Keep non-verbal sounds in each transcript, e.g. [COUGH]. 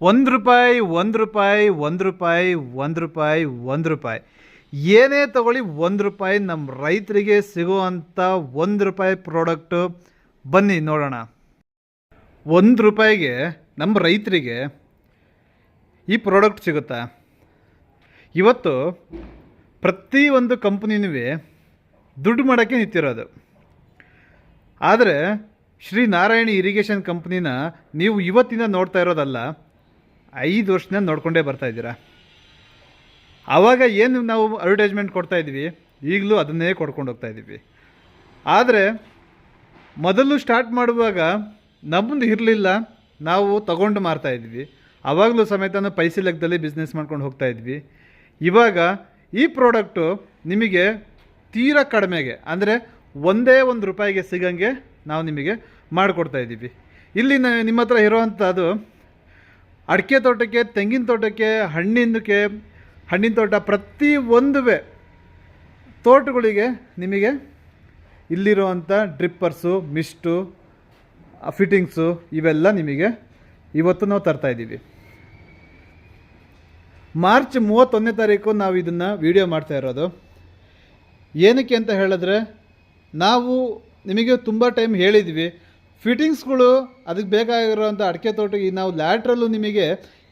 ಒಂದು ರೂಪಾಯಿ ಒಂದು ರೂಪಾಯಿ ಒಂದು ರೂಪಾಯಿ ಒಂದು ರೂಪಾಯಿ ಒಂದು ರೂಪಾಯಿ. ಏನೇ ತಗೊಳ್ಳಿ ಒಂದು ರೂಪಾಯಿ ನಮ್ಮ ರೈತರಿಗೆ ಸಿಗುವಂಥ ಒಂದು ರೂಪಾಯಿ ಪ್ರಾಡಕ್ಟು ಬನ್ನಿ ನೋಡೋಣ. ಒಂದು ರೂಪಾಯಿಗೆ ನಮ್ಮ ರೈತರಿಗೆ ಈ ಪ್ರಾಡಕ್ಟ್ ಸಿಗುತ್ತಾ? ಇವತ್ತು ಪ್ರತಿಯೊಂದು ಕಂಪ್ನಿನೂ ದುಡ್ಡು ಮಾಡೋಕ್ಕೆ ನಿಂತಿರೋದು. ಆದರೆ ಶ್ರೀ ನಾರಾಯಣಿ ಇರಿಗೇಷನ್ ಕಂಪ್ನಿನ ನೀವು ಇವತ್ತಿನ ನೋಡ್ತಾ ಇರೋದಲ್ಲ ಐದು ವರ್ಷದಿಂದ ನೋಡ್ಕೊಂಡೇ ಬರ್ತಾ ಇದ್ದೀರಾ? ಆವಾಗ ಏನು ನಾವು ಅಡ್ವರ್ಟೈಸ್ಮೆಂಟ್ ಕೊಡ್ತಾ ಇದ್ವಿ, ಈಗಲೂ ಅದನ್ನೇ ಕೊಡ್ಕೊಂಡು ಹೋಗ್ತಾ ಇದ್ದೀವಿ. ಆದರೆ, ಮೊದಲು ಸ್ಟಾರ್ಟ್ ಮಾಡುವಾಗ ನಮ್ಮದು ಇರಲಿಲ್ಲ, ನಾವು ತಗೊಂಡು ಮಾರ್ತಾ ಇದ್ವಿ. ಆವಾಗಲೂ ಸಮೇತ ಪೈಸೆ ಲೆಕ್ಕದಲ್ಲಿ ಬಿಸ್ನೆಸ್ ಮಾಡ್ಕೊಂಡು ಹೋಗ್ತಾ ಇದ್ವಿ. ಇವಾಗ ಈ ಪ್ರಾಡಕ್ಟು ನಿಮಗೆ ತೀರಾ ಕಡಿಮೆಗೆ, ಅಂದರೆ ಒಂದೇ ಒಂದು ರೂಪಾಯಿಗೆ ಸಿಗಂಗೆ ನಾವು ನಿಮಗೆ ಮಾಡಿಕೊಡ್ತಾ ಇದ್ದೀವಿ. ಇಲ್ಲಿ ನಿಮ್ಮ ಹತ್ರ ಇರುವಂಥದ್ದು ಅಡಿಕೆ ತೋಟಕ್ಕೆ, ತೆಂಗಿನ ತೋಟಕ್ಕೆ, ಹಣ್ಣಿನಕ್ಕೆ, ಹಣ್ಣಿನ ತೋಟ ಪ್ರತಿ ಒಂದುವೆ ತೋಟಗಳಿಗೆ ನಿಮಗೆ ಇಲ್ಲಿರುವಂಥ ಡ್ರಿಪ್ಪರ್ಸು, ಮಿಸ್ಟು, ಫಿಟ್ಟಿಂಗ್ಸು ಇವೆಲ್ಲ ನಿಮಗೆ ಇವತ್ತು ನಾವು ತರ್ತಾ ಇದ್ದೀವಿ. ಮಾರ್ಚ್ ಮೂವತ್ತೊಂದನೇ ತಾರೀಕು ನಾವು ಇದನ್ನು ವಿಡಿಯೋ ಮಾಡ್ತಾ ಇರೋದು. ಏನಕ್ಕೆ ಅಂತ ಹೇಳಿದ್ರೆ ನಾವು ನಿಮಗೆ ತುಂಬ ಟೈಮ್ ಹೇಳಿದ್ವಿ. ಫಿಟ್ಟಿಂಗ್ಸ್ಗಳು ಅದಕ್ಕೆ ಬೇಕಾಗಿರುವಂಥ ಅಡಿಕೆ ತೋಟಕ್ಕೆ ನಾವು ಲ್ಯಾಟ್ರಲ್ಲೂ ನಿಮಗೆ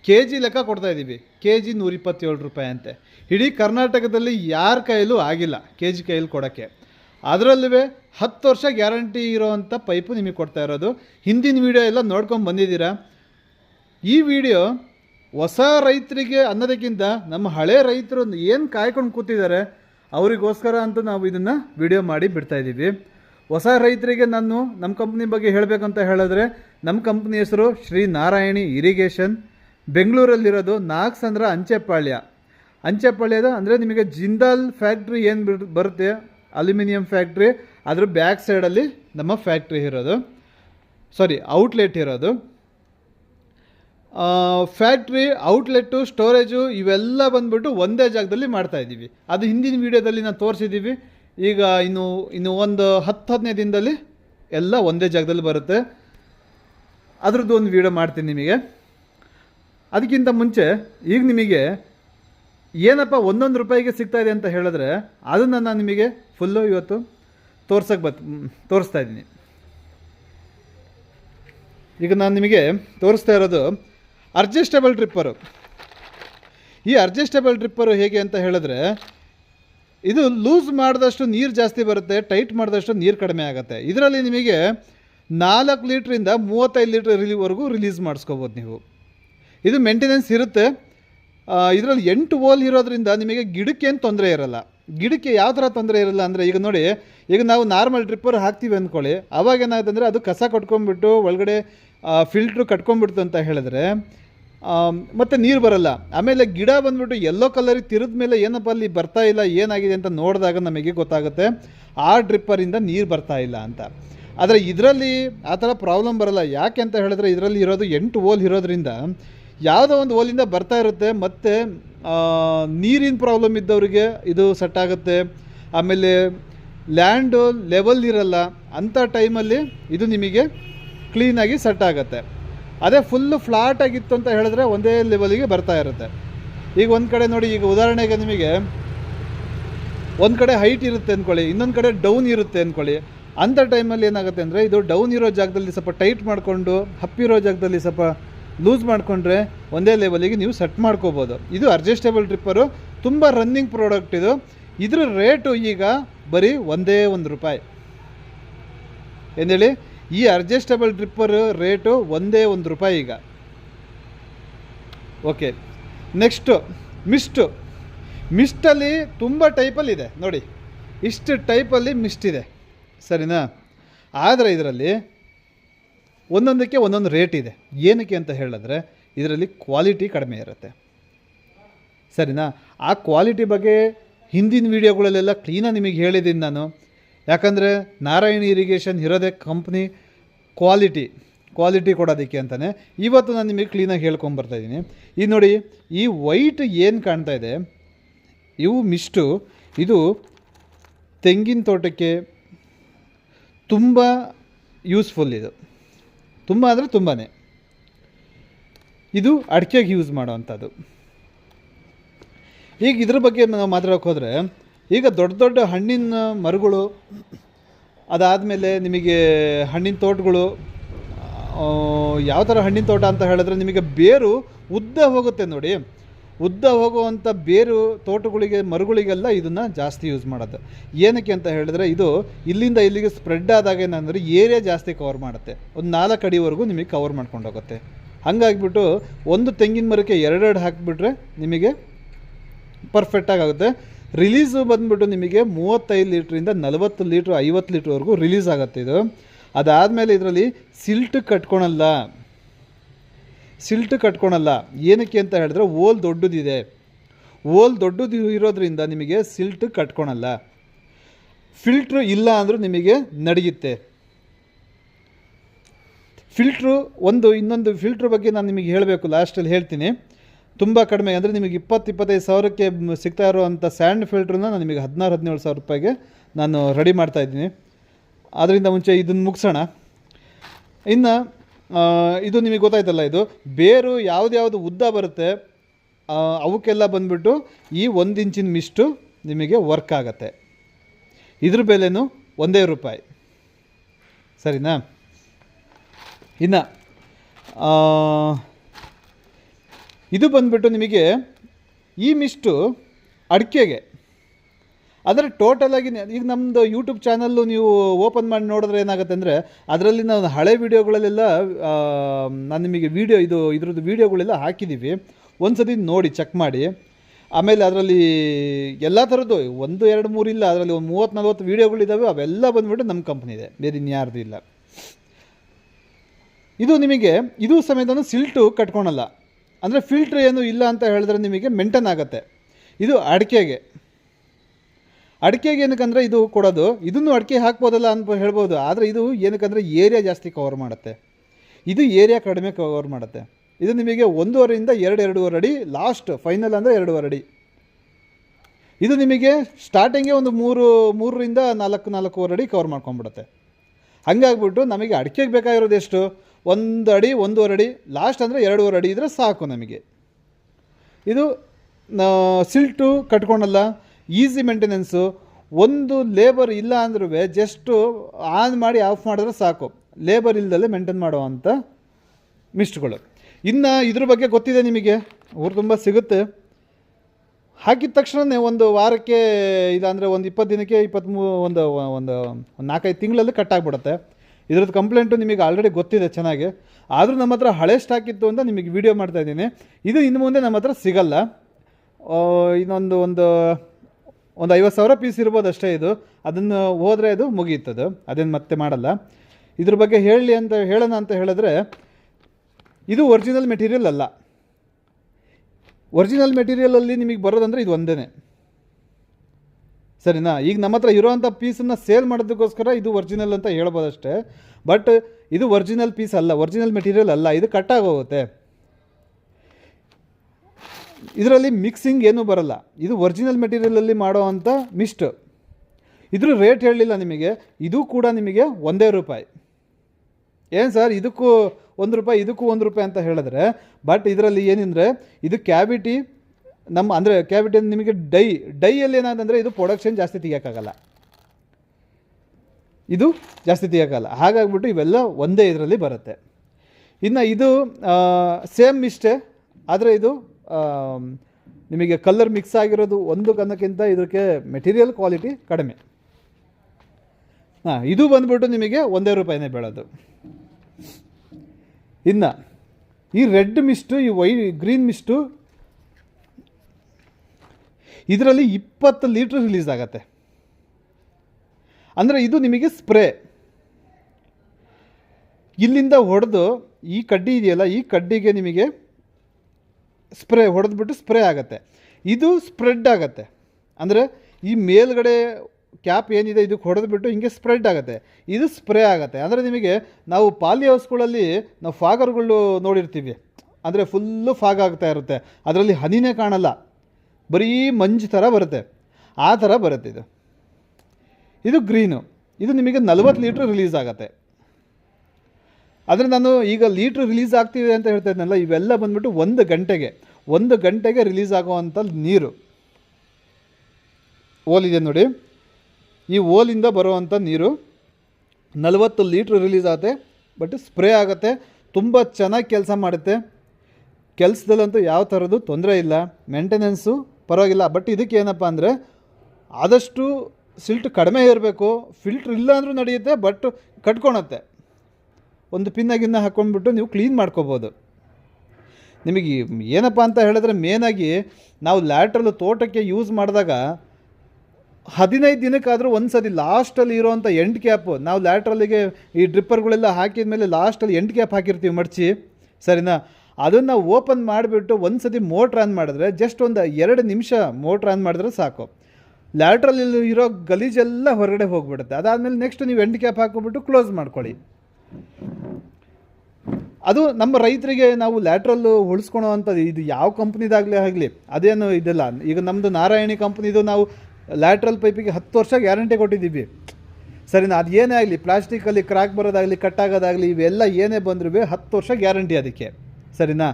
ಕೆ ಜಿ ಲೆಕ್ಕ ಕೊಡ್ತಾ ಇದ್ದೀವಿ. ಕೆ ಜಿ ನೂರಿಪ್ಪತ್ತೇಳು ರೂಪಾಯಿ ಅಂತೆ. ಇಡೀ ಕರ್ನಾಟಕದಲ್ಲಿ ಯಾರ ಕೈಯಲ್ಲೂ ಆಗಿಲ್ಲ ಕೆ ಜಿ ಕೈಯಲ್ಲಿ ಕೊಡೋಕ್ಕೆ. ಅದರಲ್ಲೂ ಹತ್ತು ವರ್ಷ ಗ್ಯಾರಂಟಿ ಇರೋವಂಥ ಪೈಪು ನಿಮಗೆ ಕೊಡ್ತಾ ಇರೋದು. ಹಿಂದಿನ ವೀಡಿಯೋ ಎಲ್ಲ ನೋಡ್ಕೊಂಡು ಬಂದಿದ್ದೀರಾ? ಈ ವಿಡಿಯೋ ಹೊಸ ರೈತರಿಗೆ ಅನ್ನೋದಕ್ಕಿಂತ ನಮ್ಮ ಹಳೆ ರೈತರು ಏನು ಕಾಯ್ಕೊಂಡು ಕೂತಿದ್ದಾರೆ, ಅವರಿಗೋಸ್ಕರ ಅಂತ ನಾವು ಇದನ್ನು ವಿಡಿಯೋ ಮಾಡಿ ಬಿಡ್ತಾ ಇದ್ದೀವಿ. ಹೊಸ ರೈತರಿಗೆ ನಾನು ನಮ್ಮ ಕಂಪ್ನಿ ಬಗ್ಗೆ ಹೇಳಬೇಕಂತ ಹೇಳಿದ್ರೆ, ನಮ್ಮ ಕಂಪ್ನಿ ಹೆಸರು ಶ್ರೀ ನಾರಾಯಣಿ ಇರಿಗೇಷನ್. ಬೆಂಗಳೂರಲ್ಲಿರೋದು ನಾಗಸಂದ್ರ ಅಂಚೆಪಾಳ್ಯ. ಅಂಚೆಪಾಳ್ಯದ ಅಂದರೆ ನಿಮಗೆ ಜಿಂದಾಲ್ ಫ್ಯಾಕ್ಟ್ರಿ ಏನು ಬರುತ್ತೆ? Aluminium factory. ಅದ್ರ ಬ್ಯಾಕ್ ಸೈಡಲ್ಲಿ ನಮ್ಮ ಫ್ಯಾಕ್ಟ್ರಿ ಇರೋದು. ಸಾರಿ ಔಟ್ಲೆಟ್ ಇರೋದು. ಫ್ಯಾಕ್ಟ್ರಿ ಔಟ್ಲೆಟ್ಟು ಸ್ಟೋರೇಜು ಇವೆಲ್ಲ ಬಂದ್ಬಿಟ್ಟು ಒಂದೇ ಜಾಗದಲ್ಲಿ ಮಾಡ್ತಾಯಿದ್ದೀವಿ ಅದು ಹಿಂದಿನ ವೀಡಿಯೋದಲ್ಲಿ ನಾನು ತೋರಿಸಿದ್ದೀವಿ ಈಗ ಇನ್ನು ಇನ್ನು ಒಂದು ಹತ್ತು ಹದಿನೈದು ದಿನದಲ್ಲಿ ಎಲ್ಲ ಒಂದೇ ಜಾಗದಲ್ಲಿ ಬರುತ್ತೆ. ಅದ್ರದ್ದು ಒಂದು ವೀಡಿಯೋ ಮಾಡ್ತೀನಿ ನಿಮಗೆ. ಅದಕ್ಕಿಂತ ಮುಂಚೆ ಈಗ ನಿಮಗೆ ಏನಪ್ಪ ಒಂದೊಂದು ರೂಪಾಯಿಗೆ ಸಿಗ್ತಾ ಇದೆ ಅಂತ ಹೇಳಿದ್ರೆ ಅದನ್ನು ನಾನು ನಿಮಗೆ ಫುಲ್ಲು ಇವತ್ತು ತೋರ್ಸಕ್ಕೆ ಬತ್ ತೋರಿಸ್ತಾ ಇದ್ದೀನಿ. ಈಗ ನಾನು ನಿಮಗೆ ತೋರಿಸ್ತಾ ಇರೋದು ಅಡ್ಜಸ್ಟೇಬಲ್ ಟ್ರಿಪ್ಪರು ಈ ಅಡ್ಜಸ್ಟೇಬಲ್ ಟ್ರಿಪ್ಪರು ಹೇಗೆ ಅಂತ ಹೇಳಿದ್ರೆ ಇದು ಲೂಸ್ ಮಾಡಿದಷ್ಟು ನೀರು ಜಾಸ್ತಿ ಬರುತ್ತೆ, ಟೈಟ್ ಮಾಡಿದಷ್ಟು ನೀರು ಕಡಿಮೆ ಆಗುತ್ತೆ. ಇದರಲ್ಲಿ ನಿಮಗೆ ನಾಲ್ಕು ಲೀಟ್ರಿಂದ ಮೂವತ್ತೈದು ಲೀಟ್ರ್ ರಿಲೀವರೆಗೂ ರಿಲೀಸ್ ಮಾಡಿಸ್ಕೋಬೋದು ನೀವು. ಇದು ಮೇಂಟೆನೆನ್ಸ್ ಇರುತ್ತೆ. ಇದರಲ್ಲಿ ಎಂಟು ಓಲ್ ಇರೋದ್ರಿಂದ ನಿಮಗೆ ಗಿಡಕ್ಕೇನು ತೊಂದರೆ ಇರಲ್ಲ. ಗಿಡಕ್ಕೆ ಯಾವ ಥರ ತೊಂದರೆ ಇರಲ್ಲ ಅಂದರೆ, ಈಗ ನೋಡಿ, ಈಗ ನಾವು ನಾರ್ಮಲ್ ಡ್ರಿಪ್ಪರ್ ಹಾಕ್ತೀವಿ ಅಂದ್ಕೊಳ್ಳಿ. ಅವಾಗ ಏನಾಗುತ್ತೆ ಅಂದರೆ ಅದು ಕಸ ಕಟ್ಕೊಂಡ್ಬಿಟ್ಟು ಒಳಗಡೆ ಫಿಲ್ಟ್ರು ಕಟ್ಕೊಂಡ್ಬಿಡ್ತು ಅಂತ ಹೇಳಿದ್ರೆ ಮತ್ತೆ ನೀರು ಬರಲ್ಲ. ಆಮೇಲೆ ಗಿಡ ಬಂದ್ಬಿಟ್ಟು ಎಲ್ಲೋ ಕಲರಿಗೆ ತಿರುದ ಮೇಲೆ ಏನಪ್ಪ ಅಲ್ಲಿ ಬರ್ತಾ ಇಲ್ಲ, ಏನಾಗಿದೆ ಅಂತ ನೋಡಿದಾಗ ನಮಗೆ ಗೊತ್ತಾಗುತ್ತೆ, ಆ ಡ್ರಿಪ್ಪರಿಂದ ನೀರು ಬರ್ತಾ ಇಲ್ಲ ಅಂತ. ಆದರೆ ಇದರಲ್ಲಿ ಆ ಥರ ಪ್ರಾಬ್ಲಮ್ ಬರಲ್ಲ. ಯಾಕೆ ಅಂತ ಹೇಳಿದ್ರೆ ಇದರಲ್ಲಿ ಇರೋದು ಎಂಟು ಓಲ್ ಇರೋದ್ರಿಂದ ಯಾವುದೋ ಒಂದು ಓಲಿಂದ ಬರ್ತಾ ಇರುತ್ತೆ, ಮತ್ತು ನೀರಿನ ಪ್ರಾಬ್ಲಮ್ ಇದ್ದವರಿಗೆ ಇದು ಸೆಟ್ ಆಗುತ್ತೆ. ಆಮೇಲೆ ಲ್ಯಾಂಡು ಲೆವೆಲ್ ಇರಲ್ಲ ಅಂಥ ಟೈಮಲ್ಲಿ ಇದು ನಿಮಗೆ ಕ್ಲೀನಾಗಿ ಸೆಟ್ ಆಗುತ್ತೆ. ಅದೇ ಫುಲ್ಲು ಫ್ಲಾಟ್ ಆಗಿತ್ತು ಅಂತ ಹೇಳಿದ್ರೆ ಒಂದೇ ಲೆವೆಲಿಗೆ ಬರ್ತಾ ಇರುತ್ತೆ. ಈಗ ಒಂದು ಕಡೆ ನೋಡಿ, ಈಗ ಉದಾಹರಣೆಗೆ ನಿಮಗೆ ಒಂದು ಕಡೆ ಹೈಟ್ ಇರುತ್ತೆ ಅಂದ್ಕೊಳ್ಳಿ ಇನ್ನೊಂದು ಕಡೆ ಡೌನ್ ಇರುತ್ತೆ ಅಂದ್ಕೊಳ್ಳಿ ಅಂಥ ಟೈಮಲ್ಲಿ ಏನಾಗುತ್ತೆ ಅಂದರೆ, ಇದು ಡೌನ್ ಇರೋ ಜಾಗದಲ್ಲಿ ಸ್ವಲ್ಪ ಟೈಟ್ ಮಾಡಿಕೊಂಡು ಹಪ್ಪಿರೋ ಜಾಗದಲ್ಲಿ ಸ್ವಲ್ಪ ಲೂಸ್ ಮಾಡಿಕೊಂಡ್ರೆ ಒಂದೇ ಲೆವೆಲಿಗೆ ನೀವು ಸೆಟ್ ಮಾಡ್ಕೋಬೋದು. ಇದು ಅಡ್ಜಸ್ಟೇಬಲ್ ಟ್ರಿಪ್ಪರು ತುಂಬ ರನ್ನಿಂಗ್ ಪ್ರಾಡಕ್ಟ್ ಇದು. ಇದ್ರ ರೇಟು ಈಗ ಬರೀ ಒಂದೇ ಒಂದು ರೂಪಾಯಿ. ಏನೇಳಿ ಈ ಅಡ್ಜಸ್ಟಬಲ್ ಡ್ರಿಪ್ಪರ್ ರೇಟು ಒಂದೇ ಒಂದು ರೂಪಾಯಿ ಈಗ. ಓಕೆ ನೆಕ್ಸ್ಟು ಮಿಸ್ಟು ಮಿಸ್ಟಲ್ಲಿ ತುಂಬ ಟೈಪಲ್ಲಿದೆ ನೋಡಿ, ಇಷ್ಟು ಟೈಪಲ್ಲಿ ಮಿಸ್ಟ್ ಇದೆ. ಸರಿನಾ? ಆದರೆ ಇದರಲ್ಲಿ ಒಂದೊಂದಕ್ಕೆ ಒಂದೊಂದು ರೇಟ್ ಇದೆ. ಏನಕ್ಕೆ ಅಂತ ಹೇಳಿದ್ರೆ, ಇದರಲ್ಲಿ ಕ್ವಾಲಿಟಿ ಕಡಿಮೆ ಇರುತ್ತೆ. ಸರಿನಾ? ಆ ಕ್ವಾಲಿಟಿ ಬಗ್ಗೆ ಹಿಂದಿನ ವೀಡಿಯೋಗಳಲ್ಲೆಲ್ಲ ಕ್ಲೀನಾಗಿ ನಿಮಗೆ ಹೇಳಿದ್ದೀನಿ ನಾನು. ಯಾಕಂದರೆ ನಾರಾಯಣ ಇರಿಗೇಷನ್ ಇರೋದೇ ಕಂಪ್ನಿ ಕ್ವಾಲಿಟಿ ಕ್ವಾಲಿಟಿ ಕೊಡೋದಕ್ಕೆ ಅಂತಲೇ ಇವತ್ತು ನಾನು ನಿಮಗೆ ಕ್ಲೀನಾಗಿ ಹೇಳ್ಕೊಂಬರ್ತಾ ಇದ್ದೀನಿ. ಈ ನೋಡಿ, ಈ ವೈಟ್ ಏನು ಕಾಣ್ತಾ ಇದೆ? ಇವು ಮಿಸ್ಟು ಇದು ತೆಂಗಿನ ತೋಟಕ್ಕೆ ತುಂಬ ಯೂಸ್ಫುಲ್ ಇದು. ತುಂಬ ಅಂದರೆ ತುಂಬಾ ಇದು ಅಡಿಕೆಗೆ ಯೂಸ್ ಮಾಡೋವಂಥದ್ದು. ಈಗ ಇದ್ರ ಬಗ್ಗೆ ನಾವು ಮಾತಾಡೋಕೆ ಹೋದರೆ, ಈಗ ದೊಡ್ಡ ದೊಡ್ಡ ಹಣ್ಣಿನ ಮರಗಳು ಅದಾದಮೇಲೆ ನಿಮಗೆ ಹಣ್ಣಿನ ತೋಟಗಳು ಯಾವ ಥರ ಹಣ್ಣಿನ ತೋಟ ಅಂತ ಹೇಳಿದ್ರೆ ನಿಮಗೆ ಬೇರು ಉದ್ದ ಹೋಗುತ್ತೆ ನೋಡಿ. ಉದ್ದ ಹೋಗುವಂಥ ಬೇರು ತೋಟಗಳಿಗೆ, ಮರಗಳಿಗೆಲ್ಲ ಇದನ್ನು ಜಾಸ್ತಿ ಯೂಸ್ ಮಾಡೋದು ಏನಕ್ಕೆ ಅಂತ ಹೇಳಿದ್ರೆ ಇದು ಇಲ್ಲಿಂದ ಇಲ್ಲಿಗೆ ಸ್ಪ್ರೆಡ್ ಆದಾಗ ಏನಂದರೆ ಏರಿಯಾ ಜಾಸ್ತಿ ಕವರ್ ಮಾಡುತ್ತೆ. ಒಂದು ನಾಲ್ಕು ಅಡಿವರೆಗೂ ನಿಮಗೆ ಕವರ್ ಮಾಡ್ಕೊಂಡು ಹೋಗುತ್ತೆ. ಹಾಗಾಗ್ಬಿಟ್ಟು ಒಂದು ತೆಂಗಿನ ಮರಕ್ಕೆ ಎರಡೆರಡು ಹಾಕಿಬಿಟ್ರೆ ನಿಮಗೆ ಪರ್ಫೆಕ್ಟಾಗಿ ಆಗುತ್ತೆ. ರಿಲೀಸು ಬಂದ್ಬಿಟ್ಟು ನಿಮಗೆ ಮೂವತ್ತೈದು ಲೀಟ್ರಿಂದ ನಲವತ್ತು ಲೀಟ್ರ್, ಐವತ್ತು ಲೀಟ್ರ್ವರೆಗೂ ರಿಲೀಸ್ ಆಗುತ್ತೆ ಇದು. ಅದಾದಮೇಲೆ ಇದರಲ್ಲಿ ಸಿಲ್ಟ್ ಕಟ್ಕೊಳಲ್ಲ. ಸಿಲ್ಟ್ ಕಟ್ಕೊಳಲ್ಲ. ಏನಕ್ಕೆ ಅಂತ ಹೇಳಿದ್ರೆ ಓಲ್ ದೊಡ್ಡದಿದೆ. ಓಲ್ ದೊಡ್ಡದು ಇರೋದ್ರಿಂದ ನಿಮಗೆ ಸಿಲ್ಟ್ ಕಟ್ಕೊಳಲ್ಲ. ಫಿಲ್ಟ್ರು ಇಲ್ಲ ಅಂದರೂ ನಿಮಗೆ ನಡೆಯುತ್ತೆ. ಫಿಲ್ಟ್ರು ಒಂದು ಇನ್ನೊಂದು ಫಿಲ್ಟ್ರ್ ಬಗ್ಗೆ ನಾನು ನಿಮಗೆ ಹೇಳಬೇಕು, ಲಾಸ್ಟಲ್ಲಿ ಹೇಳ್ತೀನಿ. ತುಂಬ ಕಡಿಮೆ. ಅಂದರೆ ನಿಮಗೆ ಇಪ್ಪತ್ತು, ಇಪ್ಪತ್ತೈದು ಸಾವಿರಕ್ಕೆ ಸಿಗ್ತಾ ಇರುವಂಥ ಸ್ಯಾಂಡ್ ಫಿಲ್ಟ್ರನ್ನ ನಾನು ನಿಮಗೆ ಹದಿನಾರು, ಹದಿನೇಳು ಸಾವಿರ ರೂಪಾಯಿಗೆ ನಾನು ರೆಡಿ ಮಾಡ್ತಾ ಇದ್ದೀನಿ. ಅದರಿಂದ ಮುಂಚೆ ಇದನ್ನು ಮುಗಿಸೋಣ. ಇನ್ನು ಇದು ನಿಮಗೆ ಗೊತ್ತಾಯ್ತಲ್ಲ ಇದು. ಬೇರು ಯಾವುದ್ಯಾವುದು ಉದ್ದ ಬರುತ್ತೆ ಅವಕ್ಕೆಲ್ಲ ಬಂದುಬಿಟ್ಟು ಈ ಒಂದು ಇಂಚಿನ ಮಿಷ್ಟು ನಿಮಗೆ ವರ್ಕ್ ಆಗತ್ತೆ. ಇದ್ರ ಬೆಲೆನೂ ಒಂದೇ ರೂಪಾಯಿ. ಸರಿನಾ? ಇನ್ನು ಇದು ಬಂದ್ಬಿಟ್ಟು ನಿಮಗೆ ಈ ಮಿಷ್ಟು ಅಡಿಕೆಗೆ. ಅದರ ಟೋಟಲಾಗಿ ಈಗ ನಮ್ಮದು ಯೂಟ್ಯೂಬ್ ಚಾನಲ್ಲು ನೀವು ಓಪನ್ ಮಾಡಿ ನೋಡಿದ್ರೆ ಏನಾಗುತ್ತೆ ಅಂದರೆ ಅದರಲ್ಲಿ ನಾನು ಹಳೆ ವೀಡಿಯೋಗಳಲ್ಲೆಲ್ಲ ನಾನು ನಿಮಗೆ ವೀಡಿಯೋ ಇದು, ಇದ್ರದ್ದು ವೀಡಿಯೋಗಳೆಲ್ಲ ಹಾಕಿದ್ದೀವಿ ಒಂದು ಸತಿ ನೋಡಿ ಚೆಕ್ ಮಾಡಿ. ಆಮೇಲೆ ಅದರಲ್ಲಿ ಎಲ್ಲ ಥರದ್ದು, ಒಂದು, ಎರಡು, ಮೂರು ಇಲ್ಲ, ಅದರಲ್ಲಿ ಒಂದು ಮೂವತ್ತು, ನಲ್ವತ್ತು ವೀಡಿಯೋಗಳಿದ್ದಾವೆ ಅವೆಲ್ಲ ಬಂದ್ಬಿಟ್ಟು ನಮ್ಮ ಕಂಪ್ನಿದೆ ಬೇರೆ ಇನ್ಯಾರ್ದು ಇಲ್ಲ. ಇದು ನಿಮಗೆ, ಇದು ಸಮೇತನೂ ಸಿಲ್ಟು ಕಟ್ಕೊಳಲ್ಲ. ಅಂದರೆ ಫಿಲ್ಟ್ರ್ ಏನು ಇಲ್ಲ ಅಂತ ಹೇಳಿದ್ರೆ ನಿಮಗೆ ಮೆಂಟೇನ್ ಆಗುತ್ತೆ. ಇದು ಅಡಿಕೆಗೆ. ಅಡಿಕೆಗೆ ಏನಕ್ಕಂದರೆ ಇದು ಕೊಡೋದು. ಇದನ್ನು ಅಡಿಕೆ ಹಾಕ್ಬೋದಲ್ಲ ಅಂತ ಹೇಳ್ಬೋದು. ಆದರೆ ಇದು ಏನಕ್ಕಂದರೆ ಏರಿಯಾ ಜಾಸ್ತಿ ಕವರ್ ಮಾಡುತ್ತೆ. ಇದು ಏರಿಯಾ ಕಡಿಮೆ ಕವರ್ ಮಾಡುತ್ತೆ. ಇದು ನಿಮಗೆ ಒಂದೂವರೆಯಿಂದ ಎರಡು ಎರಡೂವರೆ ಅಡಿ ಲಾಸ್ಟ್ ಫೈನಲ್ ಅಂದರೆ ಎರಡೂವರೆ ಅಡಿ. ಇದು ನಿಮಗೆ ಸ್ಟಾರ್ಟಿಂಗೇ ಒಂದು ಮೂರು, ಮೂರರಿಂದ ನಾಲ್ಕು, ನಾಲ್ಕೂವರೆ ಅಡಿ ಕವರ್ ಮಾಡ್ಕೊಂಡ್ಬಿಡುತ್ತೆ. ಹಾಗಾಗ್ಬಿಟ್ಟು ನಮಗೆ ಅಡಿಕೆಗೆ ಬೇಕಾಗಿರೋದು ಎಷ್ಟು? ಒಂದು ಅಡಿ, ಒಂದೂವರೆ ಅಡಿ ಲಾಸ್ಟ್ ಅಂದರೆ ಎರಡೂವರೆ ಅಡಿ ಇದ್ದರೆ ಸಾಕು ನಮಗೆ. ಇದು ಸಿಲ್ಟು ಕಟ್ಕೊಳಲ್ಲ ಈಸಿ ಮೇಂಟೆನೆನ್ಸು ಒಂದು ಲೇಬರ್ ಇಲ್ಲ ಅಂದ್ರೂ ಜಸ್ಟು ಆನ್ ಮಾಡಿ ಆಫ್ ಮಾಡಿದ್ರೆ ಸಾಕು. ಲೇಬರ್ ಇಲ್ದಲ್ಲೇ ಮೇಂಟೈನ್ ಮಾಡುವಂಥ ಮಿಸ್ಟ್ಗಳು ಇನ್ನು ಇದ್ರ ಬಗ್ಗೆ ಗೊತ್ತಿದೆ ನಿಮಗೆ? ಊರು ತುಂಬ ಸಿಗುತ್ತೆ. ಹಾಕಿದ ತಕ್ಷಣವೇ ಒಂದು ವಾರಕ್ಕೆ, ಇಲ್ಲಾಂದರೆ ಒಂದು ಇಪ್ಪತ್ತು ದಿನಕ್ಕೆ ಇಪ್ಪತ್ತ್ಮೂ ಒಂದು ಒಂದು ನಾಲ್ಕೈದು ತಿಂಗಳಲ್ಲಿ ಕಟ್ಟಾಗ್ಬಿಡುತ್ತೆ. ಇದ್ರದ್ದು ಕಂಪ್ಲೇಂಟು ನಿಮಗೆ ಆಲ್ರೆಡಿ ಗೊತ್ತಿದೆ ಚೆನ್ನಾಗಿ. ಆದರೂ ನಮ್ಮ ಹತ್ರ ಹಳೆ ಸ್ಟಾಕ್ ಇತ್ತು ಅಂತ ನಿಮಗೆ ವಿಡಿಯೋ ಮಾಡ್ತಾ ಇದ್ದೀನಿ. ಇದು ಇನ್ನು ಮುಂದೆ ನಮ್ಮ ಹತ್ರ ಸಿಗಲ್ಲ. ಇನ್ನೊಂದು ಒಂದು ಒಂದು ಐವತ್ತು ಸಾವಿರ ಪೀಸ್ ಇರ್ಬೋದು ಅಷ್ಟೇ ಇದು. ಅದನ್ನು ಹೋದರೆ ಅದು ಮುಗಿಯುತ್ತದು. ಅದೇನು ಮತ್ತೆ ಮಾಡಲ್ಲ. ಇದ್ರ ಬಗ್ಗೆ ಹೇಳಿ ಅಂತ, ಹೇಳೋಣ ಅಂತ ಹೇಳಿದ್ರೆ, ಇದು ಒರಿಜಿನಲ್ ಮೆಟೀರಿಯಲ್ ಅಲ್ಲ. ಒರಿಜಿನಲ್ ಮೆಟೀರಿಯಲಲ್ಲಿ ನಿಮಗೆ ಬರೋದಂದರೆ ಇದು ಒಂದೇ ಸರಿನಾ? ಈಗ ನಮ್ಮ ಹತ್ರ ಇರೋವಂಥ ಪೀಸನ್ನು ಸೇಲ್ ಮಾಡೋದಕ್ಕೋಸ್ಕರ ಇದು ಒರಿಜಿನಲ್ ಅಂತ ಹೇಳ್ಬೋದಷ್ಟೇ. ಬಟ್ ಇದು ಒರಿಜಿನಲ್ ಪೀಸ್ ಅಲ್ಲ ಒರಿಜಿನಲ್ ಮೆಟೀರಿಯಲ್ ಅಲ್ಲ, ಇದು ಕಟ್ಟಾಗೋಗುತ್ತೆ ಇದರಲ್ಲಿ ಮಿಕ್ಸಿಂಗ್ ಏನೂ ಬರಲ್ಲ. ಇದು ಒರಿಜಿನಲ್ ಮೆಟೀರಿಯಲಲ್ಲಿ ಮಾಡೋವಂಥ ಮಿಸ್ಟ್ ಇದ್ರ ರೇಟ್ ಹೇಳಲಿಲ್ಲ ನಿಮಗೆ, ಇದು ಕೂಡ ನಿಮಗೆ ಒಂದೇ ರೂಪಾಯಿ. ಏನು ಸರ್, ಇದಕ್ಕೂ ಒಂದು ರೂಪಾಯಿ, ಇದಕ್ಕೂ ಒಂದು ರೂಪಾಯಿ ಅಂತ ಹೇಳಿದ್ರೆ ಬಟ್ ಇದರಲ್ಲಿ ಏನಂದರೆ, ಇದು ಕ್ಯಾವಿಟಿ ನಮ್ಮ ಅಂದರೆ ಕ್ಯಾವಿಟಿ ಅಂದ್ರೆ ನಿಮಗೆ ಡೈ, ಡೈಯಲ್ಲಿ ಏನಾದಂದರೆ ಇದು ಪ್ರೊಡಕ್ಷನ್ ಜಾಸ್ತಿ ತೆಗಿಯೋಕ್ಕಾಗಲ್ಲ. ಇದು ಜಾಸ್ತಿ ತೆಗಿಯೋಕ್ಕಾಗಲ್ಲ. ಹಾಗಾಗ್ಬಿಟ್ಟು ಇವೆಲ್ಲ ಒಂದೇ ಇದರಲ್ಲಿ ಬರುತ್ತೆ. ಇನ್ನು ಇದು ಸೇಮ್ ಇಷ್ಟೇ. ಆದರೆ ಇದು ನಿಮಗೆ ಕಲರ್ ಮಿಕ್ಸ್ ಆಗಿರೋದು ಒಂದು ಕನ್ನಕ್ಕಿಂತ ಇದಕ್ಕೆ ಮೆಟೀರಿಯಲ್ ಕ್ವಾಲಿಟಿ ಕಡಿಮೆ. ಹಾಂ, ಇದು ಬಂದ್ಬಿಟ್ಟು ನಿಮಗೆ ಒಂದೇ ರೂಪಾಯಿನೇ ಬೀಳೋದು. ಇನ್ನು ಈ ರೆಡ್ ಮಿಸ್ಟು ಈ ವೈ ಗ್ರೀನ್ ಮಿಸ್ಟು ಇದರಲ್ಲಿ ಇಪ್ಪತ್ತು ಲೀಟ್ರ್ ರಿಲೀಸ್ ಆಗತ್ತೆ. ಅಂದರೆ ಇದು ನಿಮಗೆ ಸ್ಪ್ರೇ ಇಲ್ಲಿಂದ ಹೊಡೆದು ಈ ಕಡ್ಡಿ ಇದೆಯಲ್ಲ, ಈ ಕಡ್ಡಿಗೆ ನಿಮಗೆ ಸ್ಪ್ರೇ ಹೊಡೆದ್ಬಿಟ್ಟು ಸ್ಪ್ರೇ ಆಗುತ್ತೆ. ಇದು ಸ್ಪ್ರೆಡ್ ಆಗುತ್ತೆ. ಅಂದರೆ ಈ ಮೇಲ್ಗಡೆ ಕ್ಯಾಪ್ ಏನಿದೆ ಇದಕ್ಕೆ ಹೊಡೆದ್ಬಿಟ್ಟು ಹಿಂಗೆ ಸ್ಪ್ರೆಡ್ ಆಗುತ್ತೆ. ಇದು ಸ್ಪ್ರೇ ಆಗುತ್ತೆ. ಅಂದರೆ ನಿಮಗೆ ನಾವು ಪಾಲಿ ಹೌಸ್ಗಳಲ್ಲಿ ನಾವು ಫಾಗರ್ಗಳು ನೋಡಿರ್ತೀವಿ. ಅಂದರೆ ಫುಲ್ಲು ಫಾಗ್ ಆಗ್ತಾ ಇರುತ್ತೆ. ಅದರಲ್ಲಿ ಹನಿನೇ ಕಾಣಲ್ಲ. ಬರೀ ಮಂಜು ಥರ ಬರುತ್ತೆ. ಆ ಥರ ಬರುತ್ತೆ ಇದು. ಇದು ಗ್ರೀನು. ಇದು ನಿಮಗೆ ನಲ್ವತ್ತು ಲೀಟ್ರ್ ರಿಲೀಸ್ ಆಗುತ್ತೆ. ಆದರೆ ನಾನು ಈಗ ಲೀಟ್ರ್ ರಿಲೀಸ್ ಆಗ್ತೀವಿ ಅಂತ ಹೇಳ್ತಾ ಇದ್ನಲ್ಲ, ಇವೆಲ್ಲ ಬಂದ್ಬಿಟ್ಟು ಒಂದು ಗಂಟೆಗೆ ಒಂದು ಗಂಟೆಗೆ ರಿಲೀಸ್ ಆಗುವಂಥ ನೀರು. ಓಲಿದೆ ನೋಡಿ. ಈ ಓಲಿಂದ ಬರುವಂಥ ನೀರು ನಲವತ್ತು ಲೀಟ್ರ್ ರಿಲೀಸ್ ಆಗುತ್ತೆ, ಬಟ್ ಸ್ಪ್ರೇ ಆಗುತ್ತೆ, ತುಂಬ ಚೆನ್ನಾಗಿ ಕೆಲಸ ಮಾಡುತ್ತೆ. ಕೆಲಸದಲ್ಲಂತೂ ಯಾವ ಥರದ್ದು ತೊಂದರೆ ಇಲ್ಲ. ಮೇಂಟೆನೆನ್ಸು ಪರವಾಗಿಲ್ಲ. ಬಟ್ ಇದಕ್ಕೆ ಏನಪ್ಪ ಅಂದರೆ ಆದಷ್ಟು ಸಿಲ್ಟ್ ಕಡಿಮೆ ಇರಬೇಕು. ಫಿಲ್ಟ್ರ್ ಇಲ್ಲ ಅಂದರೂ ನಡೆಯುತ್ತೆ ಬಟ್ ಕಟ್ಕೊಳತ್ತೆ ಒಂದು ಪಿನ್ನಾಗಿನ್ನ ಹಾಕ್ಕೊಂಡ್ಬಿಟ್ಟು ನೀವು ಕ್ಲೀನ್ ಮಾಡ್ಕೋಬೋದು. ನಿಮಗೆ ಏನಪ್ಪ ಅಂತ ಹೇಳಿದ್ರೆ ಮೇನಾಗಿ ನಾವು ಲ್ಯಾಟ್ರಲ್ ತೋಟಕ್ಕೆ ಯೂಸ್ ಮಾಡಿದಾಗ ಹದಿನೈದು ದಿನಕ್ಕಾದರೂ ಒಂದು ಸತಿ ಲಾಸ್ಟಲ್ಲಿ ಇರೋವಂಥ ಎಂಡ್ ಕ್ಯಾಪು ನಾವು ಲ್ಯಾಟ್ರಲ್ಲಿಗೆ ಈ ಡ್ರಿಪ್ಪರ್ಗಳೆಲ್ಲ ಹಾಕಿದ ಮೇಲೆ ಲಾಸ್ಟಲ್ಲಿ ಎಂಡ್ ಕ್ಯಾಪ್ ಹಾಕಿರ್ತೀವಿ ಮಡಚಿ. ಸರಿನಾ? ಅದನ್ನು ಓಪನ್ ಮಾಡಿಬಿಟ್ಟು ಒಂದು ಸತಿ ಮೋಟ್ರ್ ಆನ್ ಮಾಡಿದ್ರೆ ಜಸ್ಟ್ ಒಂದು ಎರಡು ನಿಮಿಷ ಮೋಟ್ರ್ ಆನ್ ಮಾಡಿದ್ರೆ ಸಾಕು. ಲ್ಯಾಟ್ರಲ್ಲಿ ಇರೋ ಗಲೀಜೆಲ್ಲ ಹೊರಗಡೆ ಹೋಗ್ಬಿಡುತ್ತೆ. ಅದಾದಮೇಲೆ ನೆಕ್ಸ್ಟ್ ನೀವು ಎಂಡ್ ಕ್ಯಾಪ್ ಹಾಕಿಬಿಟ್ಟು ಕ್ಲೋಸ್ ಮಾಡ್ಕೊಳ್ಳಿ. ಅದು ನಮ್ಮ ರೈತರಿಗೆ ನಾವು ಲ್ಯಾಟ್ರಲ್ಲು ಉಳಿಸ್ಕೊಳೋ ಅಂಥದ್ದು ಇದು ಯಾವ ಕಂಪ್ನಿದಾಗಲೇ ಆಗಲಿ, ಅದೇನು ಇದಿಲ್ಲ. ಈಗ ನಮ್ಮದು ನಾರಾಯಣಿ ಕಂಪ್ನಿದು ನಾವು ಲ್ಯಾಟ್ರಲ್ ಪೈಪಿಗೆ ಹತ್ತು ವರ್ಷ ಗ್ಯಾರಂಟಿ ಕೊಟ್ಟಿದ್ದೀವಿ. ಸರಿನಾ? ಅದು ಏನೇ ಆಗಲಿ ಪ್ಲಾಸ್ಟಿಕಲ್ಲಿ ಕ್ರಾಕ್ ಬರೋದಾಗಲಿ ಕಟ್ಟಾಗೋದಾಗಲಿ ಇವೆಲ್ಲ ಏನೇ ಬಂದರೂ ಹತ್ತು ವರ್ಷ ಗ್ಯಾರಂಟಿ ಅದಕ್ಕೆ. ಸರಿನಾ?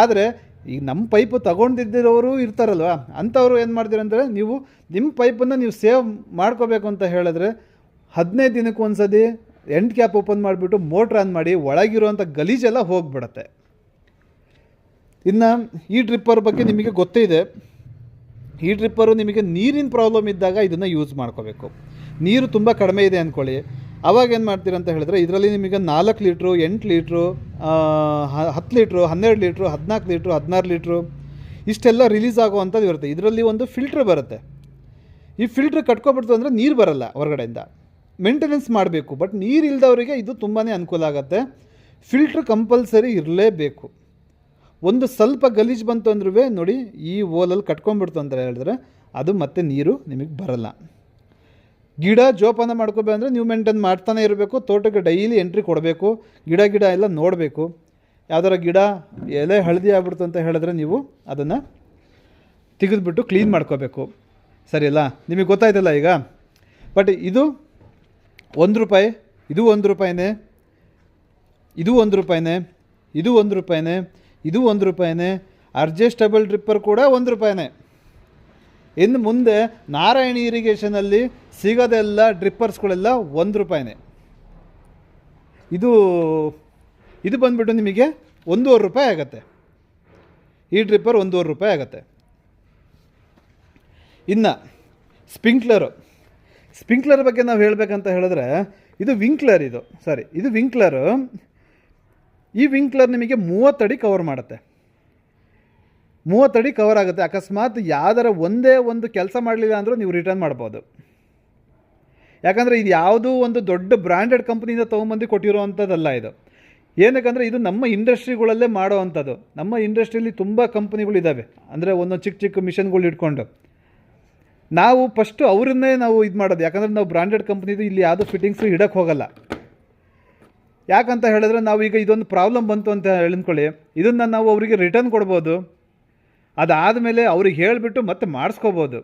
ಆದರೆ ಈಗ ನಮ್ಮ ಪೈಪು ತಗೊಂಡಿದ್ದಿರೋರು ಇರ್ತಾರಲ್ವ, ಅಂಥವ್ರು ಏನು ಮಾಡ್ತೀರಂದರೆ ನೀವು ನಿಮ್ಮ ಪೈಪನ್ನು ನೀವು ಸೇವ್ ಮಾಡ್ಕೋಬೇಕು ಅಂತ ಹೇಳಿದ್ರೆ ಹದಿನೈದು ದಿನಕ್ಕೆ ಒಂದು ಸತಿ ಎಂಡ್ ಕ್ಯಾಪ್ ಓಪನ್ ಮಾಡಿಬಿಟ್ಟು ಮೋಟ್ರ್ ಆನ್ ಮಾಡಿ ಒಳಗಿರುವಂಥ ಗಲೀಜೆಲ್ಲ ಹೋಗಿಬಿಡತ್ತೆ. ಇನ್ನು ಈ ಡ್ರಿಪ್ಪರ್ ಬಗ್ಗೆ ನಿಮಗೆ ಗೊತ್ತೇ ಇದೆ. ಈ ಟ್ರಿಪ್ಪರು ನಿಮಗೆ ನೀರಿನ ಪ್ರಾಬ್ಲಮ್ ಇದ್ದಾಗ ಇದನ್ನು ಯೂಸ್ ಮಾಡ್ಕೋಬೇಕು. ನೀರು ತುಂಬ ಕಡಿಮೆ ಇದೆ ಅಂದ್ಕೊಳ್ಳಿ ಅವಾಗ ಏನು ಮಾಡ್ತೀರ ಅಂತ ಹೇಳಿದ್ರೆ ಇದರಲ್ಲಿ ನಿಮಗೆ ನಾಲ್ಕು ಲೀಟ್ರು, ಎಂಟು ಲೀಟ್ರು ಹತ್ತು ಲೀಟ್ರು, ಹನ್ನೆರಡು ಲೀಟ್ರು, ಹದಿನಾಲ್ಕು ಲೀಟ್ರು, ಹದಿನಾರು ಲೀಟ್ರು, ಇಷ್ಟೆಲ್ಲ ರಿಲೀಸ್ ಆಗುವಂಥದ್ದು ಇರುತ್ತೆ. ಇದರಲ್ಲಿ ಒಂದು ಫಿಲ್ಟ್ರ್ ಬರುತ್ತೆ. ಈ ಫಿಲ್ಟ್ರ್ ಕಟ್ಕೊಬಿಡ್ತು ಅಂದರೆ ನೀರು ಬರಲ್ಲ ಹೊರಗಡೆಯಿಂದ. ಮೇಂಟೆನೆನ್ಸ್ ಮಾಡಬೇಕು ಬಟ್ ನೀರು ಇಲ್ದವರಿಗೆ ಇದು ತುಂಬಾ ಅನುಕೂಲ ಆಗುತ್ತೆ. ಫಿಲ್ಟ್ರ್ ಕಂಪಲ್ಸರಿ ಇರಲೇಬೇಕು. ಒಂದು ಸ್ವಲ್ಪ ಗಲೀಜು ಬಂತು ಅಂದ್ರೂ ನೋಡಿ ಈ ಓಲಲ್ಲಿ ಕಟ್ಕೊಂಡ್ಬಿಡ್ತು ಅಂತ ಹೇಳಿದ್ರೆ ಅದು ಮತ್ತೆ ನೀರು ನಿಮಗೆ ಬರಲ್ಲ. ಗಿಡ ಜೋಪಾನ ಮಾಡ್ಕೋಬೇಕಂದ್ರೆ ನೀವು ಮೇಂಟೈನ್ ಮಾಡ್ತಾನೆ ಇರಬೇಕು, ತೋಟಕ್ಕೆ ಡೈಲಿ ಎಂಟ್ರಿ ಕೊಡಬೇಕು, ಗಿಡ ಗಿಡ ಎಲ್ಲ ನೋಡಬೇಕು. ಯಾವ್ದಾರ ಗಿಡ ಎಲೆ ಹಳದಿ ಆಗ್ಬಿಡ್ತು ಅಂತ ಹೇಳಿದ್ರೆ ನೀವು ಅದನ್ನು ತೆಗೆದುಬಿಟ್ಟು ಕ್ಲೀನ್ ಮಾಡ್ಕೋಬೇಕು. ಸರಿ ಅಲ್ಲ ನಿಮಗೆ ಗೊತ್ತಾಯ್ತಲ್ಲ ಈಗ? ಬಟ್ ಇದು ಒಂದು ರೂಪಾಯಿ, ಇದು ಒಂದು ರೂಪಾಯಿನೇ, ಇದು ಒಂದು ರೂಪಾಯಿನೇ, ಇದು ಒಂದು ರೂಪಾಯಿನೇ, ಇದು ಒಂದು ರೂಪಾಯಿನೇ ಅಡ್ಜಸ್ಟಬಲ್ ಡ್ರಿಪ್ಪರ್ ಕೂಡ ಒಂದು ರೂಪಾಯಿನೇ. ಇನ್ನು ಮುಂದೆ ನಾರಾಯಣಿ ಇರಿಗೇಷನಲ್ಲಿ ಸಿಗೋದೆಲ್ಲ ಡ್ರಿಪ್ಪರ್ಸ್ಗಳೆಲ್ಲ ಒಂದು ರೂಪಾಯಿನೇ. ಇದು ಇದು ಬಂದುಬಿಟ್ಟು ನಿಮಗೆ ಒಂದೂವರೆ ರೂಪಾಯಿ ಆಗುತ್ತೆ. ಈ ಡ್ರಿಪ್ಪರ್ ಒಂದೂವರೆ ರೂಪಾಯಿ ಆಗುತ್ತೆ. ಇನ್ನು, ಸ್ಪಿಂಕ್ಲರು. ಸ್ಪಿಂಕ್ಲರ್ ಬಗ್ಗೆ ನಾವು ಹೇಳಬೇಕಂತ ಹೇಳಿದ್ರೆ, ಇದು ವಿಂಕ್ಲರ್ ಇದು. ಸಾರಿ ಇದು ವಿಂಕ್ಲರು. ಈ ವಿಂಕ್ಲರ್ ನಿಮಗೆ ಮೂವತ್ತಡಿ ಕವರ್ ಮಾಡುತ್ತೆ. ಮೂವತ್ತಡಿ ಕವರ್ ಆಗುತ್ತೆ. ಅಕಸ್ಮಾತ್ ಯಾವ್ದಾರ ಒಂದೇ ಒಂದು ಕೆಲಸ ಮಾಡಲಿಲ್ಲ ಅಂದರೂ ನೀವು ರಿಟರ್ನ್ ಮಾಡ್ಬೋದು. ಯಾಕಂದರೆ ಇದು ಯಾವುದೂ ಒಂದು ದೊಡ್ಡ ಬ್ರ್ಯಾಂಡೆಡ್ ಕಂಪ್ನಿಯಿಂದ ತೊಗೊಂಬಂದು ಕೊಟ್ಟಿರೋವಂಥದ್ದಲ್ಲ ಇದು. ಏನಕ್ಕಂದರೆ ಇದು ನಮ್ಮ ಇಂಡಸ್ಟ್ರಿಗಳಲ್ಲೇ ಮಾಡೋ ಅಂಥದ್ದು. ನಮ್ಮ ಇಂಡಸ್ಟ್ರಿಯಲ್ಲಿ ತುಂಬ ಕಂಪ್ನಿಗಳಿದ್ದಾವೆ ಅಂದರೆ ಒಂದೊಂದು ಚಿಕ್ಕ ಚಿಕ್ಕ ಮಿಷನ್ಗಳು ಇಟ್ಕೊಂಡು. ನಾವು ಫಸ್ಟು ಅವ್ರನ್ನೇ ನಾವು ಇದು ಮಾಡೋದು. ಯಾಕಂದರೆ ನಾವು ಬ್ರ್ಯಾಂಡೆಡ್ ಕಂಪ್ನಿದು ಇಲ್ಲಿ ಯಾವುದೂ ಫಿಟ್ಟಿಂಗ್ಸು ಇಡಕ್ಕೆ ಹೋಗಲ್ಲ. ಯಾಕಂತ ಹೇಳಿದ್ರೆ ನಾವು ಈಗ ಇದೊಂದು ಪ್ರಾಬ್ಲಮ್ ಬಂತು ಅಂತ ಹೇಳಿದ್ಕೊಳ್ಳಿ. ಇದನ್ನು ನಾವು ಅವರಿಗೆ ರಿಟರ್ನ್ ಕೊಡ್ಬೋದು. ಅದಾದಮೇಲೆ ಅವ್ರಿಗೆ ಹೇಳಿಬಿಟ್ಟು ಮತ್ತೆ ಮಾಡಿಸ್ಕೋಬೋದು.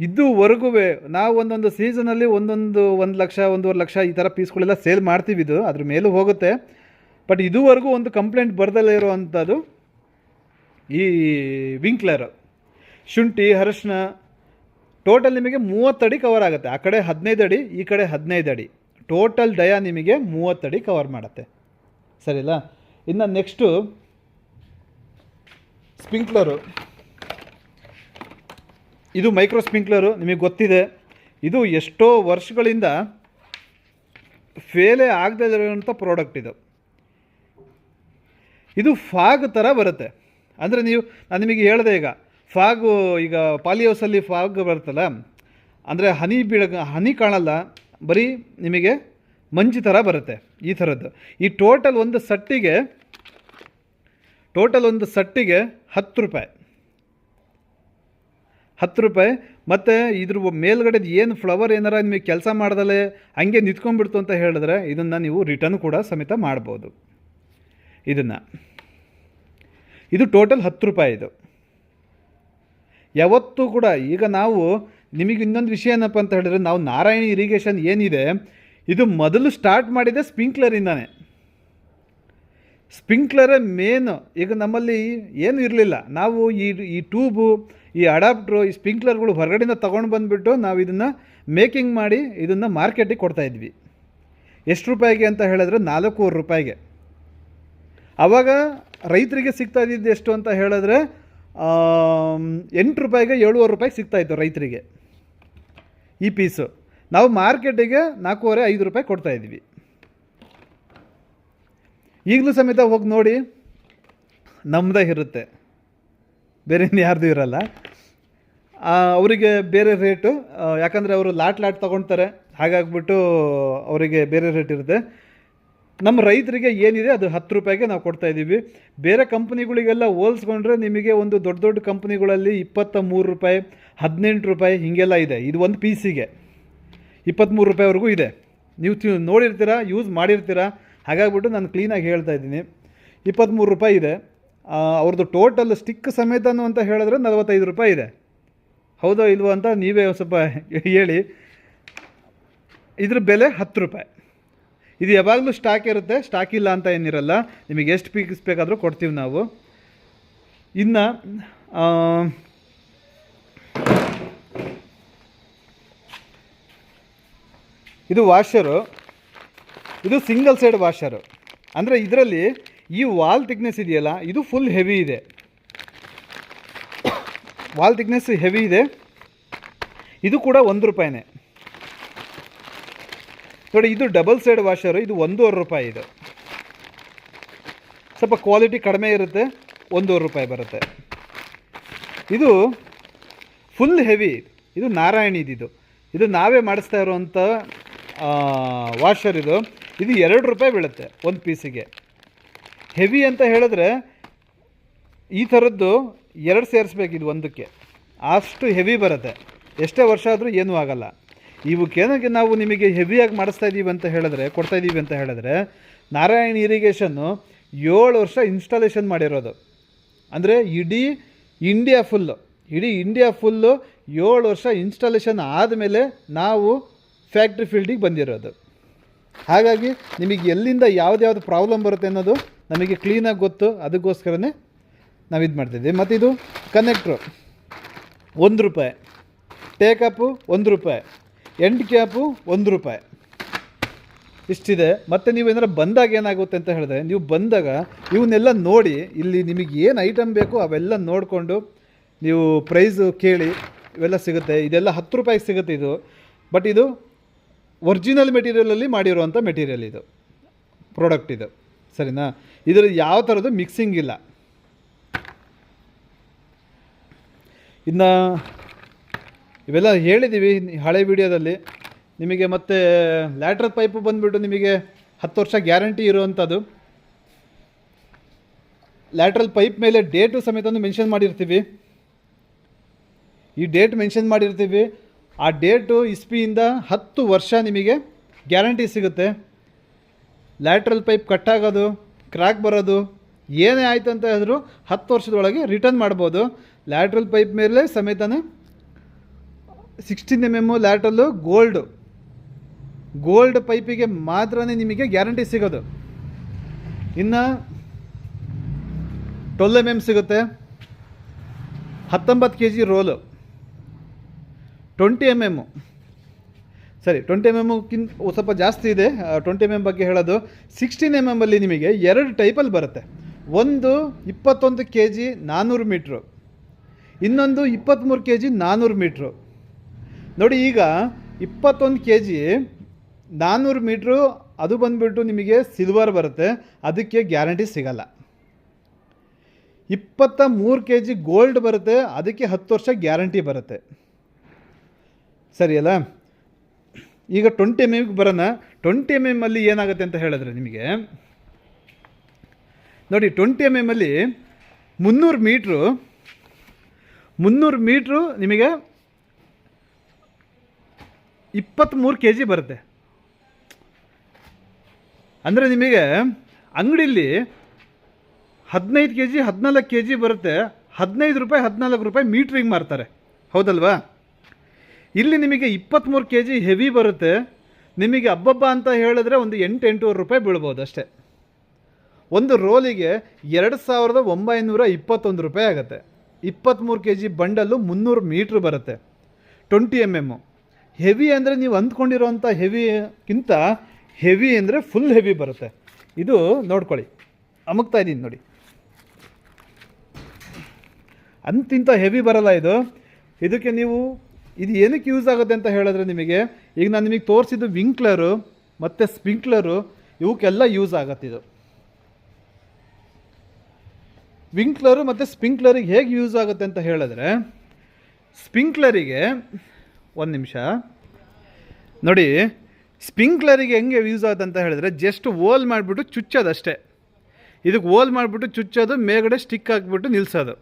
ಇದುವರೆಗೂ ನಾವು ಒಂದೊಂದು ಸೀಸನಲ್ಲಿ ಒಂದೊಂದು ಒಂದು ಲಕ್ಷ, ಒಂದೂವರೆ ಲಕ್ಷ ಈ ಥರ ಪೀಸ್ಗಳೆಲ್ಲ ಸೇಲ್ ಮಾಡ್ತೀವಿ ಇದು, ಅದ್ರ ಮೇಲೂ ಹೋಗುತ್ತೆ. ಬಟ್ ಇದುವರೆಗೂ ಒಂದು ಕಂಪ್ಲೇಂಟ್ ಬರ್ದಲ್ಲೇ ಇರುವಂಥದ್ದು ಈ ವಿಂಕ್ಲರ್ ಶುಂಠಿ, ಅರಶಿನ ಟೋಟಲ್ ನಿಮಗೆ ಮೂವತ್ತಡಿ ಕವರ್ ಆಗುತ್ತೆ. ಆ ಕಡೆ ಹದಿನೈದು ಅಡಿ, ಈ ಕಡೆ ಹದಿನೈದು ಅಡಿ. ಟೋಟಲ್ ಡಯ ನಿಮಗೆ ಮೂವತ್ತಡಿ ಕವರ್ ಮಾಡುತ್ತೆ. ಸರಿಲ್ಲ ಇನ್ನು ನೆಕ್ಸ್ಟು ಸ್ಪ್ರಿಂಕ್ಲರು ಇದು ಮೈಕ್ರೋ ಸ್ಪಿಂಕ್ಲರು, ನಿಮಗೆ ಗೊತ್ತಿದೆ. ಇದು ಎಷ್ಟೋ ವರ್ಷಗಳಿಂದ ಫೇಲೇ ಆಗದೇ ಇರೋಂಥ ಪ್ರಾಡಕ್ಟ್ ಇದು. ಇದು ಫಾಗ್ ಥರ ಬರುತ್ತೆ. ಅಂದರೆ ನೀವು, ನಾನು ನಿಮಗೆ ಹೇಳಿದೆ ಈಗ ಫಾಗು ಈಗ ಪಾಲಿ ಹೌಸಲ್ಲಿ ಫಾಗ್ ಬರುತ್ತಲ್ಲ, ಅಂದರೆ ಹನಿ ಬೀಳ ಹನಿ ಕಾಣಲ್ಲ, ಬರೀ ನಿಮಗೆ ಮಂಜು ಥರ ಬರುತ್ತೆ ಈ ಥರದ್ದು ಈ ಟೋಟಲ್ ಒಂದು ಸಟ್ಟಿಗೆ ಟೋಟಲ್ ಒಂದು ಸಟ್ಟಿಗೆ ಹತ್ತು ರೂಪಾಯಿ. ಹತ್ತು ರೂಪಾಯಿ. ಮತ್ತು ಇದ್ರ ಮೇಲ್ಗಡೆದು ಏನು ಫ್ಲವರ್ ಏನಾರ ನಿಮಗೆ ಕೆಲಸ ಮಾಡ್ದಲೆ ಹಂಗೆ ನಿಂತ್ಕೊಂಡ್ಬಿಡ್ತು ಅಂತ ಹೇಳಿದ್ರೆ ಇದನ್ನು ನೀವು ರಿಟರ್ನ್ ಕೂಡ ಸಮೇತ ಮಾಡ್ಬೋದು. ಇದನ್ನು. ಇದು ಟೋಟಲ್ ಹತ್ತು ರೂಪಾಯಿ ಇದು. ಯಾವತ್ತೂ ಕೂಡ ಈಗ ನಾವು ನಿಮಗೆ ಇನ್ನೊಂದು ವಿಷಯ ಏನಪ್ಪ ಅಂತ ಹೇಳಿದ್ರೆ ನಾವು ನಾರಾಯಣ ಇರಿಗೇಷನ್ ಏನಿದೆ, ಇದು ಮೊದಲು ಸ್ಟಾರ್ಟ್ ಮಾಡಿದೆ ಸ್ಪ್ರಿಂಕ್ಲರಿಂದಾನೆ ಸ್ಪ್ರಿಂಕ್ಲರೇ ಮೇನ್ ಈಗ ನಮ್ಮಲ್ಲಿ ಏನು ಇರಲಿಲ್ಲ. ನಾವು ಈ ಈ ಟ್ಯೂಬು ಈ ಅಡಾಪ್ಟ್ರು ಈ ಸ್ಪಿಂಕ್ಲರ್ಗಳು ಹೊರಗಡೆಯಿಂದ ತೊಗೊಂಡು ಬಂದುಬಿಟ್ಟು ನಾವು ಇದನ್ನು ಮೇಕಿಂಗ್ ಮಾಡಿ ಇದನ್ನು ಮಾರ್ಕೆಟಿಗೆ ಕೊಡ್ತಾಯಿದ್ವಿ ಎಷ್ಟು ರೂಪಾಯಿಗೆ ಅಂತ ಹೇಳಿದ್ರೆ ನಾಲ್ಕೂವರೆ ರೂಪಾಯಿಗೆ. ಆವಾಗ ರೈತರಿಗೆ ಸಿಗ್ತಾ ಇದ್ದಿದ್ದು ಎಷ್ಟು ಅಂತ ಹೇಳಿದ್ರೆ ಎಂಟು ರೂಪಾಯಿಗೆ ಏಳುವರೆ ರೂಪಾಯಿಗೆ ಸಿಗ್ತಾಯಿತ್ತು ರೈತರಿಗೆ. ಈ ಪೀಸು ನಾವು ಮಾರ್ಕೆಟಿಗೆ ನಾಲ್ಕೂವರೆ, ಐದು ರೂಪಾಯಿ ಕೊಡ್ತಾ ಇದ್ವಿ. ಈಗಲೂ ಸಮೇತ ಹೋಗಿ ನೋಡಿ ನಮ್ಮದೇ ಇರುತ್ತೆ. ಬೇರೆ ಯಾರ್ದು ಇರಲ್ಲ. ಅವರಿಗೆ ಬೇರೆ ರೇಟು ಯಾಕಂದರೆ ಅವರು ಲಾಟ್ ಲಾಟ್ ತೊಗೊಳ್ತಾರೆ ಹಾಗಾಗ್ಬಿಟ್ಟು ಅವರಿಗೆ ಬೇರೆ ರೇಟ್ ಇರುತ್ತೆ. ನಮ್ಮ ರೈತರಿಗೆ ಏನಿದೆ, ಅದು ಹತ್ತು ರೂಪಾಯಿಗೆ ನಾವು ಕೊಡ್ತಾ ಇದ್ದೀವಿ. ಬೇರೆ ಕಂಪ್ನಿಗಳಿಗೆಲ್ಲ ಹೋಲಿಸ್ಕೊಂಡ್ರೆ ನಿಮಗೆ ಒಂದು ದೊಡ್ಡ ದೊಡ್ಡ ಕಂಪ್ನಿಗಳಲ್ಲಿ ಇಪ್ಪತ್ತ ಮೂರು ರೂಪಾಯಿ, ಹದಿನೆಂಟು ರೂಪಾಯಿ ಹೀಗೆಲ್ಲ ಇದೆ. ಇದು ಒಂದು ಪೀಸಿಗೆ. ಇಪ್ಪತ್ತ್ಮೂರು ರೂಪಾಯಿವರೆಗೂ ಇದೆ. ನೀವು ನೋಡಿರ್ತೀರಾ ನೋಡಿರ್ತೀರ ಯೂಸ್ ಮಾಡಿರ್ತೀರ? ಹಾಗಾಗ್ಬಿಟ್ಟು ನಾನು ಕ್ಲೀನಾಗಿ ಹೇಳ್ತಾ ಇದ್ದೀನಿ. ಇಪ್ಪತ್ತ್ಮೂರು ರೂಪಾಯಿ ಇದೆ. ಅವ್ರದ್ದು ಟೋಟಲ್ ಸ್ಟಿಕ್ ಸಮೇತನೂ ಅಂತ ಹೇಳಿದ್ರೆ ನಲವತ್ತೈದು ರೂಪಾಯಿ ಇದೆ. ಹೌದೋ ಇಲ್ವೋ ಅಂತ ನೀವೇ ಸ್ವಲ್ಪ ಹೇಳಿ. ಇದ್ರ ಬೆಲೆ ಹತ್ತು ರೂಪಾಯಿ. ಇದು ಯಾವಾಗಲೂ ಸ್ಟಾಕ್ ಇರುತ್ತೆ. ಸ್ಟಾಕ್ ಇಲ್ಲ ಅಂತ ಏನಿರಲ್ಲ. ನಿಮಗೆ ಎಷ್ಟು ಪೀಕ್ಸ್ ಬೇಕಾದರೂ ಕೊಡ್ತೀವಿ ನಾವು. ಇನ್ನು ಇದು ವಾಷರು ಇದು ಸಿಂಗಲ್ ಸೈಡ್ ವಾಷರು ಅಂದರೆ ಇದರಲ್ಲಿ ಈ ವಾಲ್ ಥಿಕ್ನೆಸ್ ಇದೆಯಲ್ಲ, ಇದು ಫುಲ್ ಹೆವಿ ಇದೆ. ವಾಲ್ ಥಿಕ್ನೆಸ್ ಹೆವಿ ಇದೆ. ಇದು ಕೂಡ ಒಂದು ರೂಪಾಯಿನೇ. ನೋಡಿ, ಇದು ಡಬಲ್ ಸೈಡ್ ವಾಷರು ಇದು ಒಂದೂವರೆ ರೂಪಾಯಿ ಇದು. ಸ್ವಲ್ಪ ಕ್ವಾಲಿಟಿ ಕಡಿಮೆ ಇರುತ್ತೆ, ಒಂದೂವರೆ ರೂಪಾಯಿ ಬರುತ್ತೆ. ಇದು ಫುಲ್ ಹೆವಿ ಇದು ನಾರಾಯಣಿದು ಇದು ನಾವೇ ಮಾಡಿಸ್ತಾ ಇರುವಂಥ ವಾಷರ್ ಇದು. ಇದು ಎರಡು ರೂಪಾಯಿ ಬೀಳುತ್ತೆ ಒಂದು ಪೀಸಿಗೆ. ಹೆವಿ ಅಂತ ಹೇಳಿದ್ರೆ ಈ ಥರದ್ದು ಎರಡು ಸೇರಿಸ್ಬೇಕು ಇದು ಒಂದಕ್ಕೆ. ಅಷ್ಟು ಹೆವಿ ಬರುತ್ತೆ. ಎಷ್ಟೇ ವರ್ಷ ಆದರೂ ಏನೂ ಆಗಲ್ಲ. ಇವಕ್ಕೇನಕ್ಕೆ ನಾವು ನಿಮಗೆ ಹೆವಿಯಾಗಿ ಮಾಡಿಸ್ತಾ ಇದ್ದೀವಿ ಅಂತ ಹೇಳಿದ್ರೆ, ಕೊಡ್ತಾ ಇದ್ದೀವಿ ಅಂತ ಹೇಳಿದ್ರೆ, ನಾರಾಯಣ ಇರಿಗೇಷನ್ನು ಏಳು ವರ್ಷ ಇನ್ಸ್ಟಾಲೇಷನ್ ಮಾಡಿರೋದು. ಅಂದರೆ ಇಡೀ ಇಂಡಿಯಾ ಫುಲ್ಲು ಇಡೀ ಇಂಡಿಯಾ ಫುಲ್ಲು ಏಳು ವರ್ಷ ಇನ್ಸ್ಟಾಲೇಷನ್ ಆದಮೇಲೆ ನಾವು ಫ್ಯಾಕ್ಟ್ರಿ ಫೀಲ್ಡಿಗೆ ಬಂದಿರೋದು. ಹಾಗಾಗಿ ನಿಮಗೆ ಎಲ್ಲಿಂದ ಯಾವುದ್ಯಾವ್ದು ಪ್ರಾಬ್ಲಮ್ ಬರುತ್ತೆ ಅನ್ನೋದು ನಮಗೆ ಕ್ಲೀನಾಗಿ ಗೊತ್ತು. ಅದಕ್ಕೋಸ್ಕರನೇ ನಾವು ಇದು ಮಾಡ್ತಿದ್ದೀವಿ ಮತ್ತು ಇದು ಕನೆಕ್ಟ್ರು ಒಂದು ರೂಪಾಯಿ. ಟೇಕಪ್ಪು ಒಂದು ರೂಪಾಯಿ. ಎಂಡ್ ಕ್ಯಾಪು ಒಂದು ರೂಪಾಯಿ. ಇಷ್ಟಿದೆ. ಮತ್ತು ನೀವು ಏನಾರು ಬಂದಾಗ ಏನಾಗುತ್ತೆ ಅಂತ ಹೇಳಿದ್ರೆ, ನೀವು ಬಂದಾಗ ಇವನ್ನೆಲ್ಲ ನೋಡಿ, ಇಲ್ಲಿ ನಿಮಗೆ ಏನು ಐಟಮ್ ಬೇಕು ಅವೆಲ್ಲ ನೋಡಿಕೊಂಡು ನೀವು ಪ್ರೈಸು ಕೇಳಿ, ಇವೆಲ್ಲ ಸಿಗುತ್ತೆ. ಇದೆಲ್ಲ ಹತ್ತು ರೂಪಾಯಿಗೆ ಸಿಗುತ್ತೆ ಇದು. ಬಟ್ ಇದು ಒರಿಜಿನಲ್ ಮೆಟೀರಿಯಲಲ್ಲಿ ಮಾಡಿರುವಂಥ ಮೆಟೀರಿಯಲ್ ಇದು. ಪ್ರಾಡಕ್ಟ್ ಇದು. ಸರಿನಾ? ಇದರಲ್ಲಿ ಯಾವ ಥರದ್ದು ಮಿಕ್ಸಿಂಗ್ ಇಲ್ಲ. ಇನ್ನು ಇವೆಲ್ಲ ಹೇಳಿದ್ದೀವಿ ಹಳೆ ವಿಡಿಯೋದಲ್ಲಿ ನಿಮಗೆ ಮತ್ತೆ ಲ್ಯಾಟ್ರಲ್ ಪೈಪು ಬಂದುಬಿಟ್ಟು ನಿಮಗೆ ಹತ್ತು ವರ್ಷ ಗ್ಯಾರಂಟಿ ಇರುವಂಥದ್ದು ಲ್ಯಾಟ್ರಲ್ ಪೈಪ್ ಮೇಲೆ ಡೇಟು ಸಮೇತ ಮೆನ್ಷನ್ ಮಾಡಿರ್ತೀವಿ. ಈ ಡೇಟ್ ಮೆನ್ಷನ್ ಮಾಡಿರ್ತೀವಿ. ಆ ಡೇಟು ಇಸ್ಪಿಯಿಂದ ಹತ್ತು ವರ್ಷ ನಿಮಗೆ ಗ್ಯಾರಂಟಿ ಸಿಗುತ್ತೆ. ಲ್ಯಾಟ್ರಲ್ ಪೈಪ್ ಕಟ್ಟಾಗೋದು, ಕ್ರ್ಯಾಕ್ ಬರೋದು, ಏನೇ ಆಯಿತು ಅಂತ ಹೇಳಿದ್ರು ಹತ್ತು ವರ್ಷದೊಳಗೆ ರಿಟರ್ನ್ ಮಾಡ್ಬೋದು. ಲ್ಯಾಟ್ರಲ್ ಪೈಪ್ ಮೇಲೆ ಸಮೇತನೇ sixteen M M lateral gold. Gold ಪೈಪಿಗೆ ಮಾತ್ರನೇ ನಿಮಗೆ ಗ್ಯಾರಂಟಿ ಸಿಗೋದು. ಇನ್ನು ಟ್ವೆಲ್ ಎಂ ಎಂ ಸಿಗುತ್ತೆ. ಹತ್ತೊಂಬತ್ತು K G roll. Twenty M M. ಸರಿ, ಟ್ವೆಂಟಿ ಎಂ ಎಮ್ಗಿಂತ ಸ್ವಲ್ಪ ಜಾಸ್ತಿ ಇದೆ. ಟ್ವೆಂಟಿ ಎಂ ಎಂ ಬಗ್ಗೆ ಹೇಳೋದು. ಸಿಕ್ಸ್ಟೀನ್ ಎಂ ಎಮ್ಮಲ್ಲಿ ನಿಮಗೆ ಎರಡು ಟೈಪಲ್ಲಿ ಬರುತ್ತೆ. ಒಂದು ಇಪ್ಪತ್ತೊಂದು ಕೆ ಜಿ ನಾನ್ನೂರು ಮೀಟ್ರು. ಇನ್ನೊಂದು ಇಪ್ಪತ್ತ್ಮೂರು ಕೆ ಜಿ ನಾನ್ನೂರು ಮೀಟ್ರು. ನೋಡಿ, ಈಗ ಇಪ್ಪತ್ತೊಂದು ಕೆ ಜಿ ನಾನ್ನೂರು ಮೀಟ್ರು, ಅದು ಬಂದುಬಿಟ್ಟು ನಿಮಗೆ ಸಿಲ್ವರ್ ಬರುತ್ತೆ. ಅದಕ್ಕೆ ಗ್ಯಾರಂಟಿ ಸಿಗಲ್ಲ. ಇಪ್ಪತ್ತ ಮೂರು ಕೆ ಜಿ ಗೋಲ್ಡ್ ಬರುತ್ತೆ. ಅದಕ್ಕೆ ಹತ್ತು ವರ್ಷ ಗ್ಯಾರಂಟಿ ಬರುತ್ತೆ. ಸರಿಯಲ್ಲ? ಈಗ ಟ್ವೆಂಟಿ ಎಂ ಎಮ್ಗೆ ಬರೋಣ. ಟ್ವೆಂಟಿ ಎಂ ಎಂ ಅಲ್ಲಿ ಏನಾಗುತ್ತೆ ಅಂತ ಹೇಳಿದ್ರೆ ನಿಮಗೆ, ನೋಡಿ ಟ್ವೆಂಟಿ ಎಂ ಎಂ ಅಲ್ಲಿ ಮುನ್ನೂರು ಮೀಟ್ರು ಮುನ್ನೂರು ಮೀಟ್ರು ನಿಮಗೆ ಇಪ್ಪತ್ತ್ಮೂರು ಕೆ ಜಿ ಬರುತ್ತೆ. ಅಂದರೆ ನಿಮಗೆ ಅಂಗಡಿಲಿ ಹದಿನೈದು ಕೆ ಜಿ ಹದಿನಾಲ್ಕು ಕೆ ಜಿ ಬರುತ್ತೆ. ಹದಿನೈದು ರೂಪಾಯಿ, ಹದಿನಾಲ್ಕು ರೂಪಾಯಿ ಮೀಟ್ರಿಗೆ ಮಾರ್ತಾರೆ. ಹೌದಲ್ವಾ? ಇಲ್ಲಿ ನಿಮಗೆ ಇಪ್ಪತ್ತ್ಮೂರು ಕೆ ಜಿ ಹೆವಿ ಬರುತ್ತೆ. ನಿಮಗೆ ಹಬ್ಬಬ್ಬ ಅಂತ ಹೇಳಿದ್ರೆ ಒಂದು ಎಂಟು ಎಂಟೂವರೆ ರೂಪಾಯಿ ಬೀಳ್ಬೋದು ಅಷ್ಟೇ. ಒಂದು ರೋಲಿಗೆ ಎರಡು ಸಾವಿರದ ಒಂಬೈನೂರ ಇಪ್ಪತ್ತೊಂದು ರೂಪಾಯಿ ಆಗುತ್ತೆ. ಇಪ್ಪತ್ತ್ಮೂರು ಕೆ ಜಿ ಬಂಡಲ್ಲು ಮುನ್ನೂರು ಮೀಟ್ರ್ ಬರುತ್ತೆ. ಟ್ವೆಂಟಿ ಎಂ ಎಮ್ಮು ಹೆವಿ ಅಂದರೆ ನೀವು ಅಂದ್ಕೊಂಡಿರೋಂಥ ಹೆವಿಗಿಂತ ಹೆವಿ ಅಂದರೆ ಫುಲ್ ಹೆವಿ ಬರುತ್ತೆ. ಇದು ನೋಡ್ಕೊಳ್ಳಿ. ಅಮುಕ್ತಾ ಇದ್ದೀನಿ ನೋಡಿ. ಅಂತಿಂತ ಹೆವಿ ಬರಲ್ಲ ಇದು. ಇದಕ್ಕೆ ನೀವು ಇದು ಏನಕ್ಕೆ ಯೂಸ್ ಆಗುತ್ತೆ ಅಂತ ಹೇಳಿದ್ರೆ ನಿಮಗೆ, ಈಗ ನಾನು ನಿಮಗೆ ತೋರಿಸಿದ್ದು ವಿಂಕ್ಲರು ಮತ್ತು ಸ್ಪಿಂಕ್ಲರು, ಇವಕ್ಕೆಲ್ಲ ಯೂಸ್ ಆಗತ್ತೆ ಇದು. ವಿಂಕ್ಲರು ಮತ್ತು ಸ್ಪಿಂಕ್ಲರಿಗೆ ಹೇಗೆ ಯೂಸ್ ಆಗುತ್ತೆ ಅಂತ ಹೇಳಿದ್ರೆ, ಸ್ಪಿಂಕ್ಲರಿಗೆ, ಒಂದು ನಿಮಿಷ. ನೋಡಿ, ಸ್ಪಿಂಕ್ಲರಿಗೆ ಹೆಂಗೆ ಯೂಸ್ ಆಗುತ್ತೆ ಅಂತ ಹೇಳಿದ್ರೆ ಜಸ್ಟ್ ಓಲ್ ಮಾಡಿಬಿಟ್ಟು ಚುಚ್ಚೋದಷ್ಟೇ ಇದಕ್ಕೆ ಓಲ್ ಮಾಡಿಬಿಟ್ಟು ಚುಚ್ಚೋದು ಮೇಗಡೆ ಸ್ಟಿಕ್ ಹಾಕ್ಬಿಟ್ಟು ನಿಲ್ಲಿಸೋದು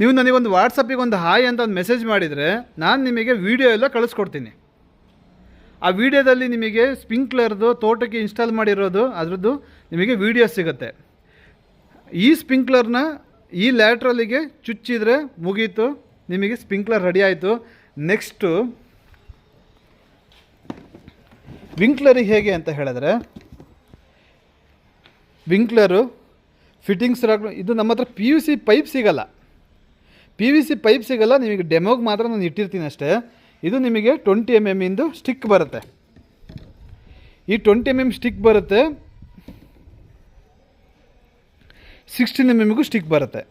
ನೀವು ನನಗೊಂದು ವಾಟ್ಸಪ್ಪಿಗೆ ಒಂದು ಹಾಯ್ ಅಂತ ಒಂದು ಮೆಸೇಜ್ ಮಾಡಿದರೆ ನಾನು ನಿಮಗೆ ವೀಡಿಯೋ ಎಲ್ಲ ಕಳಿಸ್ಕೊಡ್ತೀನಿ. ಆ ವಿಡಿಯೋದಲ್ಲಿ ನಿಮಗೆ ಸ್ಪಿಂಕ್ಲರ್ದು ತೋಟಕ್ಕೆ ಇನ್ಸ್ಟಾಲ್ ಮಾಡಿರೋದು, ಅದರದ್ದು ನಿಮಗೆ ವಿಡಿಯೋ ಸಿಗುತ್ತೆ. ಈ ಸ್ಪಿಂಕ್ಲರ್ನ ಈ ಲ್ಯಾಟ್ರಲಿಗೆ ಚುಚ್ಚಿದರೆ ಮುಗೀತು, ನಿಮಗೆ ಸ್ಪಿಂಕ್ಲರ್ ರೆಡಿ ಆಯಿತು. ನೆಕ್ಸ್ಟು ವಿಂಕ್ಲರಿಗೆ ಹೇಗೆ ಅಂತ ಹೇಳಿದ್ರೆ ವಿಂಕ್ಲರು ಫಿಟ್ಟಿಂಗ್ಸ್ ಇದು ನಮ್ಮ ಹತ್ರ ಪಿ ಯು ಸಿ ಪೈಪ್ ಸಿಗಲ್ಲ. ಪಿ ವಿ ಸಿ ಪೈಪ್ ಸಿಗಲ್ಲ ನಿಮಗೆ ಡೆಮೋಗೆ ಮಾತ್ರ ನಾನು ಇಟ್ಟಿರ್ತೀನಿ ಅಷ್ಟೇ. ಇದು ನಿಮಗೆ ಟ್ವೆಂಟಿ ಎಂ ಎಂ ಇಂದು ಸ್ಟಿಕ್ ಬರುತ್ತೆ. ಈ ಟ್ವೆಂಟಿ ಎಂ ಎಂ ಸ್ಟಿಕ್ ಬರುತ್ತೆ. ಸಿಕ್ಸ್ಟೀನ್ ಎಂ ಎಮ್ಗೂ ಸ್ಟಿಕ್ ಬರುತ್ತೆ.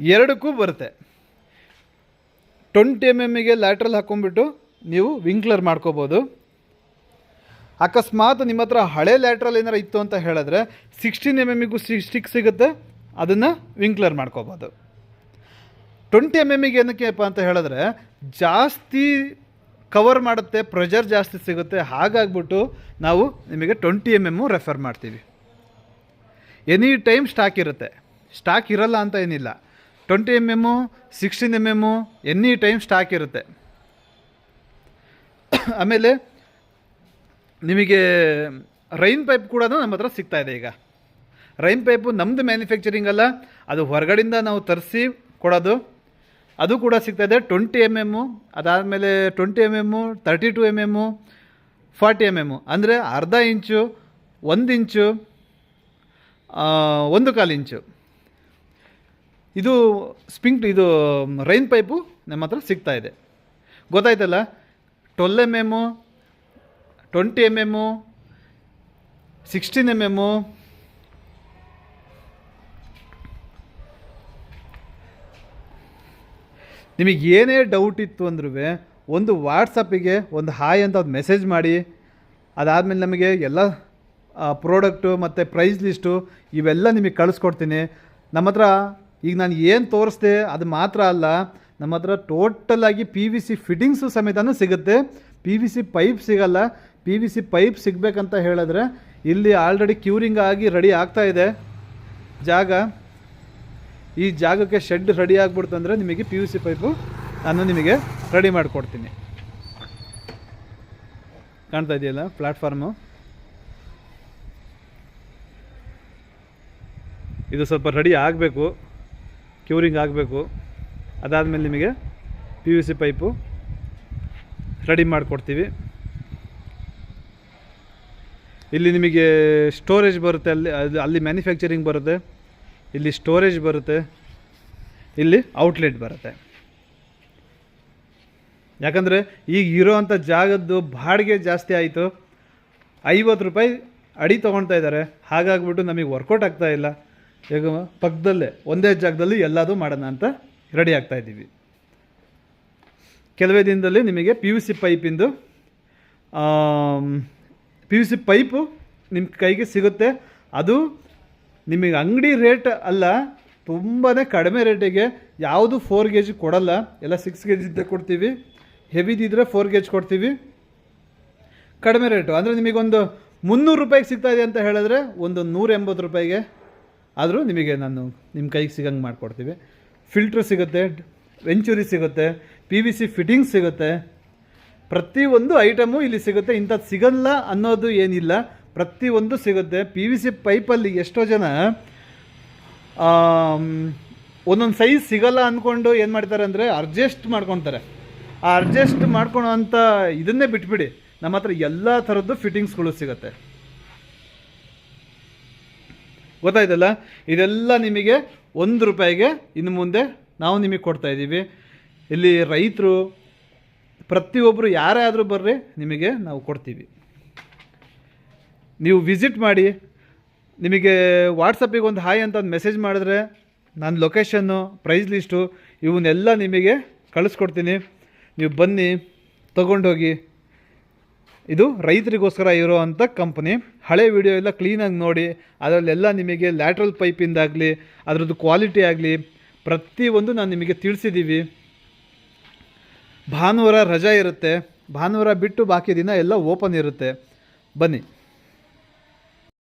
ಎರಡಕ್ಕೂ ಬರುತ್ತೆ. ಟ್ವೆಂಟಿ ಎಂ ಎಮ್ಗೆ ಲ್ಯಾಟ್ರಲ್ ಹಾಕ್ಕೊಂಬಿಟ್ಟು ನೀವು ವಿಂಕ್ಲರ್ ಮಾಡ್ಕೋಬೋದು. ಅಕಸ್ಮಾತ್ ನಿಮ್ಮ ಹತ್ರ ಹಳೆ ಲ್ಯಾಟ್ರಲ್ ಏನಾರು ಇತ್ತು ಅಂತ ಹೇಳಿದ್ರೆ ಸಿಕ್ಸ್ಟೀನ್ ಎಂ ಎಮ್ಮಿಗೂ ಸ್ಟಿಕ್ ಸಿಗುತ್ತೆ. ಅದನ್ನು ವಿಂಕ್ಲರ್ ಮಾಡ್ಕೋಬೋದು. ಟ್ವೆಂಟಿ ಎಂ ಎಮ್ಮಿಗೆ ಏನಕ್ಕೆಪ್ಪ ಅಂತ ಹೇಳಿದ್ರೆ, ಜಾಸ್ತಿ ಕವರ್ ಮಾಡುತ್ತೆ ಪ್ರೆಷರ್ ಜಾಸ್ತಿ ಸಿಗುತ್ತೆ. ಹಾಗಾಗ್ಬಿಟ್ಟು ನಾವು ನಿಮಗೆ ಟ್ವೆಂಟಿ ಎಂ ಎಮ್ಮು ರೆಫರ್ ಮಾಡ್ತೀವಿ. ಎನಿ ಟೈಮ್ ಸ್ಟಾಕ್ ಇರುತ್ತೆ. ಸ್ಟಾಕ್ ಇರಲ್ಲ ಅಂತ ಏನಿಲ್ಲ. Twenty M M sixteen M M any time stock ಇರುತ್ತೆ. [COUGHS] ಆಮೇಲೆ ನಿಮಗೆ ರೈನ್ ಪೈಪ್ ಕೂಡ ನಮ್ಮ ಹತ್ರ ಸಿಗ್ತಾ ಇದೆ ಈಗ. ರೈನ್ ಪೈಪು ನಮ್ಮದು ಮ್ಯಾನುಫ್ಯಾಕ್ಚರಿಂಗ್ ಅಲ್ಲ, ಅದು ಹೊರಗಡೆಯಿಂದ ನಾವು ತರಿಸಿ ಕೊಡೋದು ಅದು ಕೂಡ ಸಿಗ್ತಾ ಇದೆ ಟ್ವೆಂಟಿ ಎಂ ಎಮ್ಮು ಅದಾದಮೇಲೆ twenty M M thirty two M M forty M M ಅಂದರೆ ಅರ್ಧ ಇಂಚು, ಒಂದು ಇಂಚು ಒಂದು ಕಾಲು ಇಂಚು. ಇದು ಸ್ಪಿಂಕ್ ಇದು ರೈನ್ ಪೈಪು ನಮ್ಮ ಹತ್ರ ಸಿಗ್ತಾ ಇದೆ. ಗೊತ್ತಾಯ್ತಲ್ಲ? Twelve M M twenty M M sixteen M M ನಿಮಗೆ ಏನೇ ಡೌಟ್ ಇತ್ತು ಅಂದ್ರೂ ಒಂದು ವಾಟ್ಸಪ್ಪಿಗೆ ಒಂದು ಹಾಯ್ ಅಂತ ಒಂದು ಮೆಸೇಜ್ ಮಾಡಿ, ಅದಾದಮೇಲೆ ನಮಗೆ ಎಲ್ಲ ಪ್ರಾಡಕ್ಟು ಮತ್ತು ಪ್ರೈಸ್ ಲಿಸ್ಟು ಇವೆಲ್ಲ ನಿಮಗೆ ಕಳಿಸ್ಕೊಡ್ತೀನಿ. ನಮ್ಮ ಹತ್ರ ಈಗ ನಾನು ಏನು ತೋರಿಸ್ದೆ ಅದು ಮಾತ್ರ ಅಲ್ಲ, ನಮ್ಮ ಹತ್ರ ಟೋಟಲಾಗಿ ಪಿ ವಿ ಸಿ ಫಿಟ್ಟಿಂಗ್ಸು ಸಮೇತನೂ ಸಿಗುತ್ತೆ. ಪಿ ವಿ ಸಿ ಪೈಪ್ ಸಿಗಲ್ಲ. ಪಿ ವಿ ಸಿ ಪೈಪ್ ಸಿಗಬೇಕಂತ ಹೇಳಿದ್ರೆ ಇಲ್ಲಿ ಆಲ್ರೆಡಿ ಕ್ಯೂರಿಂಗ್ ಆಗಿ ರೆಡಿ ಆಗ್ತಾ ಇದೆ. ಜಾಗ ಈ ಜಾಗಕ್ಕೆ ಶೆಡ್ ರೆಡಿ ಆಗ್ಬಿಡ್ತು ಅಂದರೆ ನಿಮಗೆ ಪಿ ಯು ಸಿ ಪೈಪು ನಾನು ನಿಮಗೆ ರೆಡಿ ಮಾಡಿಕೊಡ್ತೀನಿ. ಕಾಣ್ತಾ ಇದೆಯಲ್ಲ ಪ್ಲ್ಯಾಟ್ಫಾರ್ಮು ಇದು ಸ್ವಲ್ಪ ರೆಡಿ ಆಗಬೇಕು ಕ್ಯೂರಿಂಗ್ ಆಗಬೇಕು. ಅದಾದಮೇಲೆ ನಿಮಗೆ P U C pipe ready ಮಾಡಿಕೊಡ್ತೀವಿ. ಇಲ್ಲಿ ನಿಮಗೆ ಸ್ಟೋರೇಜ್ ಬರುತ್ತೆ, ಅಲ್ಲಿ ಅಲ್ಲಿ ಮ್ಯಾನುಫ್ಯಾಕ್ಚರಿಂಗ್ ಬರುತ್ತೆ. ಇಲ್ಲಿ ಸ್ಟೋರೇಜ್ ಬರುತ್ತೆ, ಇಲ್ಲಿ ಔಟ್ಲೆಟ್ ಬರುತ್ತೆ. ಯಾಕಂದರೆ ಈಗ ಇರೋವಂಥ ಜಾಗದ್ದು ಬಾಡಿಗೆ ಜಾಸ್ತಿ ಆಯಿತು, ಐವತ್ತು ರೂಪಾಯಿ ಅಡಿ ತೊಗೊಳ್ತಾ ಇದ್ದಾರೆ. ಹಾಗಾಗ್ಬಿಟ್ಟು ನಮಗೆ ವರ್ಕೌಟ್ ಆಗ್ತಾ ಇಲ್ಲ. ಈಗ ಪಕ್ಕದಲ್ಲೇ, ಒಂದೇ ಜಾಗದಲ್ಲಿ ಎಲ್ಲದೂ ಮಾಡೋಣ ಅಂತ ರೆಡಿ ಆಗ್ತಾ ಇದ್ದೀವಿ. ಕೆಲವೇ ದಿನದಲ್ಲಿ ನಿಮಗೆ ಪಿ ಯು ಸಿ ಪೈಪಿಂದು ಪಿ ಯು ಸಿ ಪೈಪು ನಿಮ್ಮ ಕೈಗೆ ಸಿಗುತ್ತೆ. ಅದು ನಿಮಗೆ ಅಂಗಡಿ ರೇಟ್ ಅಲ್ಲ ತುಂಬಾ ಕಡಿಮೆ ರೇಟಿಗೆ ಯಾವುದು ಫೋರ್ ಕೆ ಜಿ ಕೊಡಲ್ಲ. ಎಲ್ಲ ಸಿಕ್ಸ್ ಕೆ ಜಿದ್ದೇ ಕೊಡ್ತೀವಿ. ಹೆವಿದಿದ್ದರೆ ಫೋರ್ ಕೆ ಜಿ ಕೊಡ್ತೀವಿ. ಕಡಿಮೆ ರೇಟು ಅಂದರೆ ನಿಮಗೊಂದು ಮುನ್ನೂರು ರೂಪಾಯಿಗೆ ಸಿಗ್ತಾ ಇದೆ ಅಂತ ಹೇಳಿದ್ರೆ ಒಂದು ನೂರ ಎಂಬತ್ತು ರೂಪಾಯಿಗೆ ಆದರೂ ನಿಮಗೆ ನಾನು ನಿಮ್ಮ ಕೈಗೆ ಸಿಗಂಗೆ ಮಾಡಿಕೊಡ್ತೀವಿ. ಫಿಲ್ಟ್ರ್ ಸಿಗುತ್ತೆ ವೆಂಚುರಿ ಸಿಗುತ್ತೆ ಪಿ ವಿ ಸಿ ಫಿಟ್ಟಿಂಗ್ ಸಿಗುತ್ತೆ. ಪ್ರತಿಯೊಂದು ಐಟಮು ಇಲ್ಲಿ ಸಿಗುತ್ತೆ. ಇಂಥದ್ದು ಸಿಗಲ್ಲ ಅನ್ನೋದು ಏನಿಲ್ಲ. ಪ್ರತಿಯೊಂದು ಸಿಗುತ್ತೆ. ಪಿ ವಿ ಸಿ ಪೈಪಲ್ಲಿ ಎಷ್ಟೋ ಜನ ಒಂದೊಂದು ಸೈಜ್ ಸಿಗಲ್ಲ ಅಂದ್ಕೊಂಡು ಏನು ಮಾಡ್ತಾರೆ ಅಂದರೆ ಅಡ್ಜಸ್ಟ್ ಮಾಡ್ಕೊತಾರೆ. ಆ ಅಡ್ಜಸ್ಟ್ ಮಾಡ್ಕೊಳೋ ಅಂಥ ಇದನ್ನೇ ಬಿಟ್ಬಿಡಿ. ನಮ್ಮ ಹತ್ರ ಎಲ್ಲ ಥರದ್ದು ಫಿಟ್ಟಿಂಗ್ಸ್ಗಳು ಸಿಗುತ್ತೆ. ಗೊತ್ತಾಯ್ತಲ್ಲ? ಇದೆಲ್ಲ ನಿಮಗೆ ಒಂದು ರೂಪಾಯಿಗೆ ಇನ್ನು ಮುಂದೆ ನಾವು ನಿಮಗೆ ಕೊಡ್ತಾ ಇದ್ದೀವಿ. ಇಲ್ಲಿ ರೈತರು ಪ್ರತಿಯೊಬ್ಬರು ಯಾರೇ ಆದರೂ ಬರ್ರಿ, ನಿಮಗೆ ನಾವು ಕೊಡ್ತೀವಿ. ನೀವು ವಿಸಿಟ್ ಮಾಡಿ. ನಿಮಗೆ ವಾಟ್ಸಪ್ಪಿಗೆ ಒಂದು ಹಾಯ್ ಅಂತ ಒಂದು ಮೆಸೇಜ್ ಮಾಡಿದ್ರೆ ನನ್ನ ಲೊಕೇಶನ್ನು, ಪ್ರೈಸ್ ಲಿಸ್ಟು, ಇವನ್ನೆಲ್ಲ ನಿಮಗೆ ಕಳಿಸ್ಕೊಡ್ತೀನಿ. ನೀವು ಬನ್ನಿ, ತೊಗೊಂಡೋಗಿ. ಇದು ರೈತರಿಗೋಸ್ಕರ ಇರೋ ಅಂಥ ಕಂಪ್ನಿ. ಹಳೆ ವಿಡಿಯೋ ಎಲ್ಲ ಕ್ಲೀನಾಗಿ ನೋಡಿ, ಅದರಲ್ಲೆಲ್ಲ ನಿಮಗೆ ಲ್ಯಾಟ್ರಲ್ ಪೈಪಿಂದಾಗಲಿ ಅದರದ್ದು ಕ್ವಾಲಿಟಿ ಆಗಲಿ, ಪ್ರತಿಯೊಂದು ನಾನು ನಿಮಗೆ ತಿಳಿಸಿದ್ದೀವಿ ಭಾನುವಾರ ರಜಾ ಇರುತ್ತೆ. ಭಾನುವಾರ ಬಿಟ್ಟು ಬಾಕಿ ದಿನ ಎಲ್ಲ ಓಪನ್ ಇರುತ್ತೆ. ಬನ್ನಿ.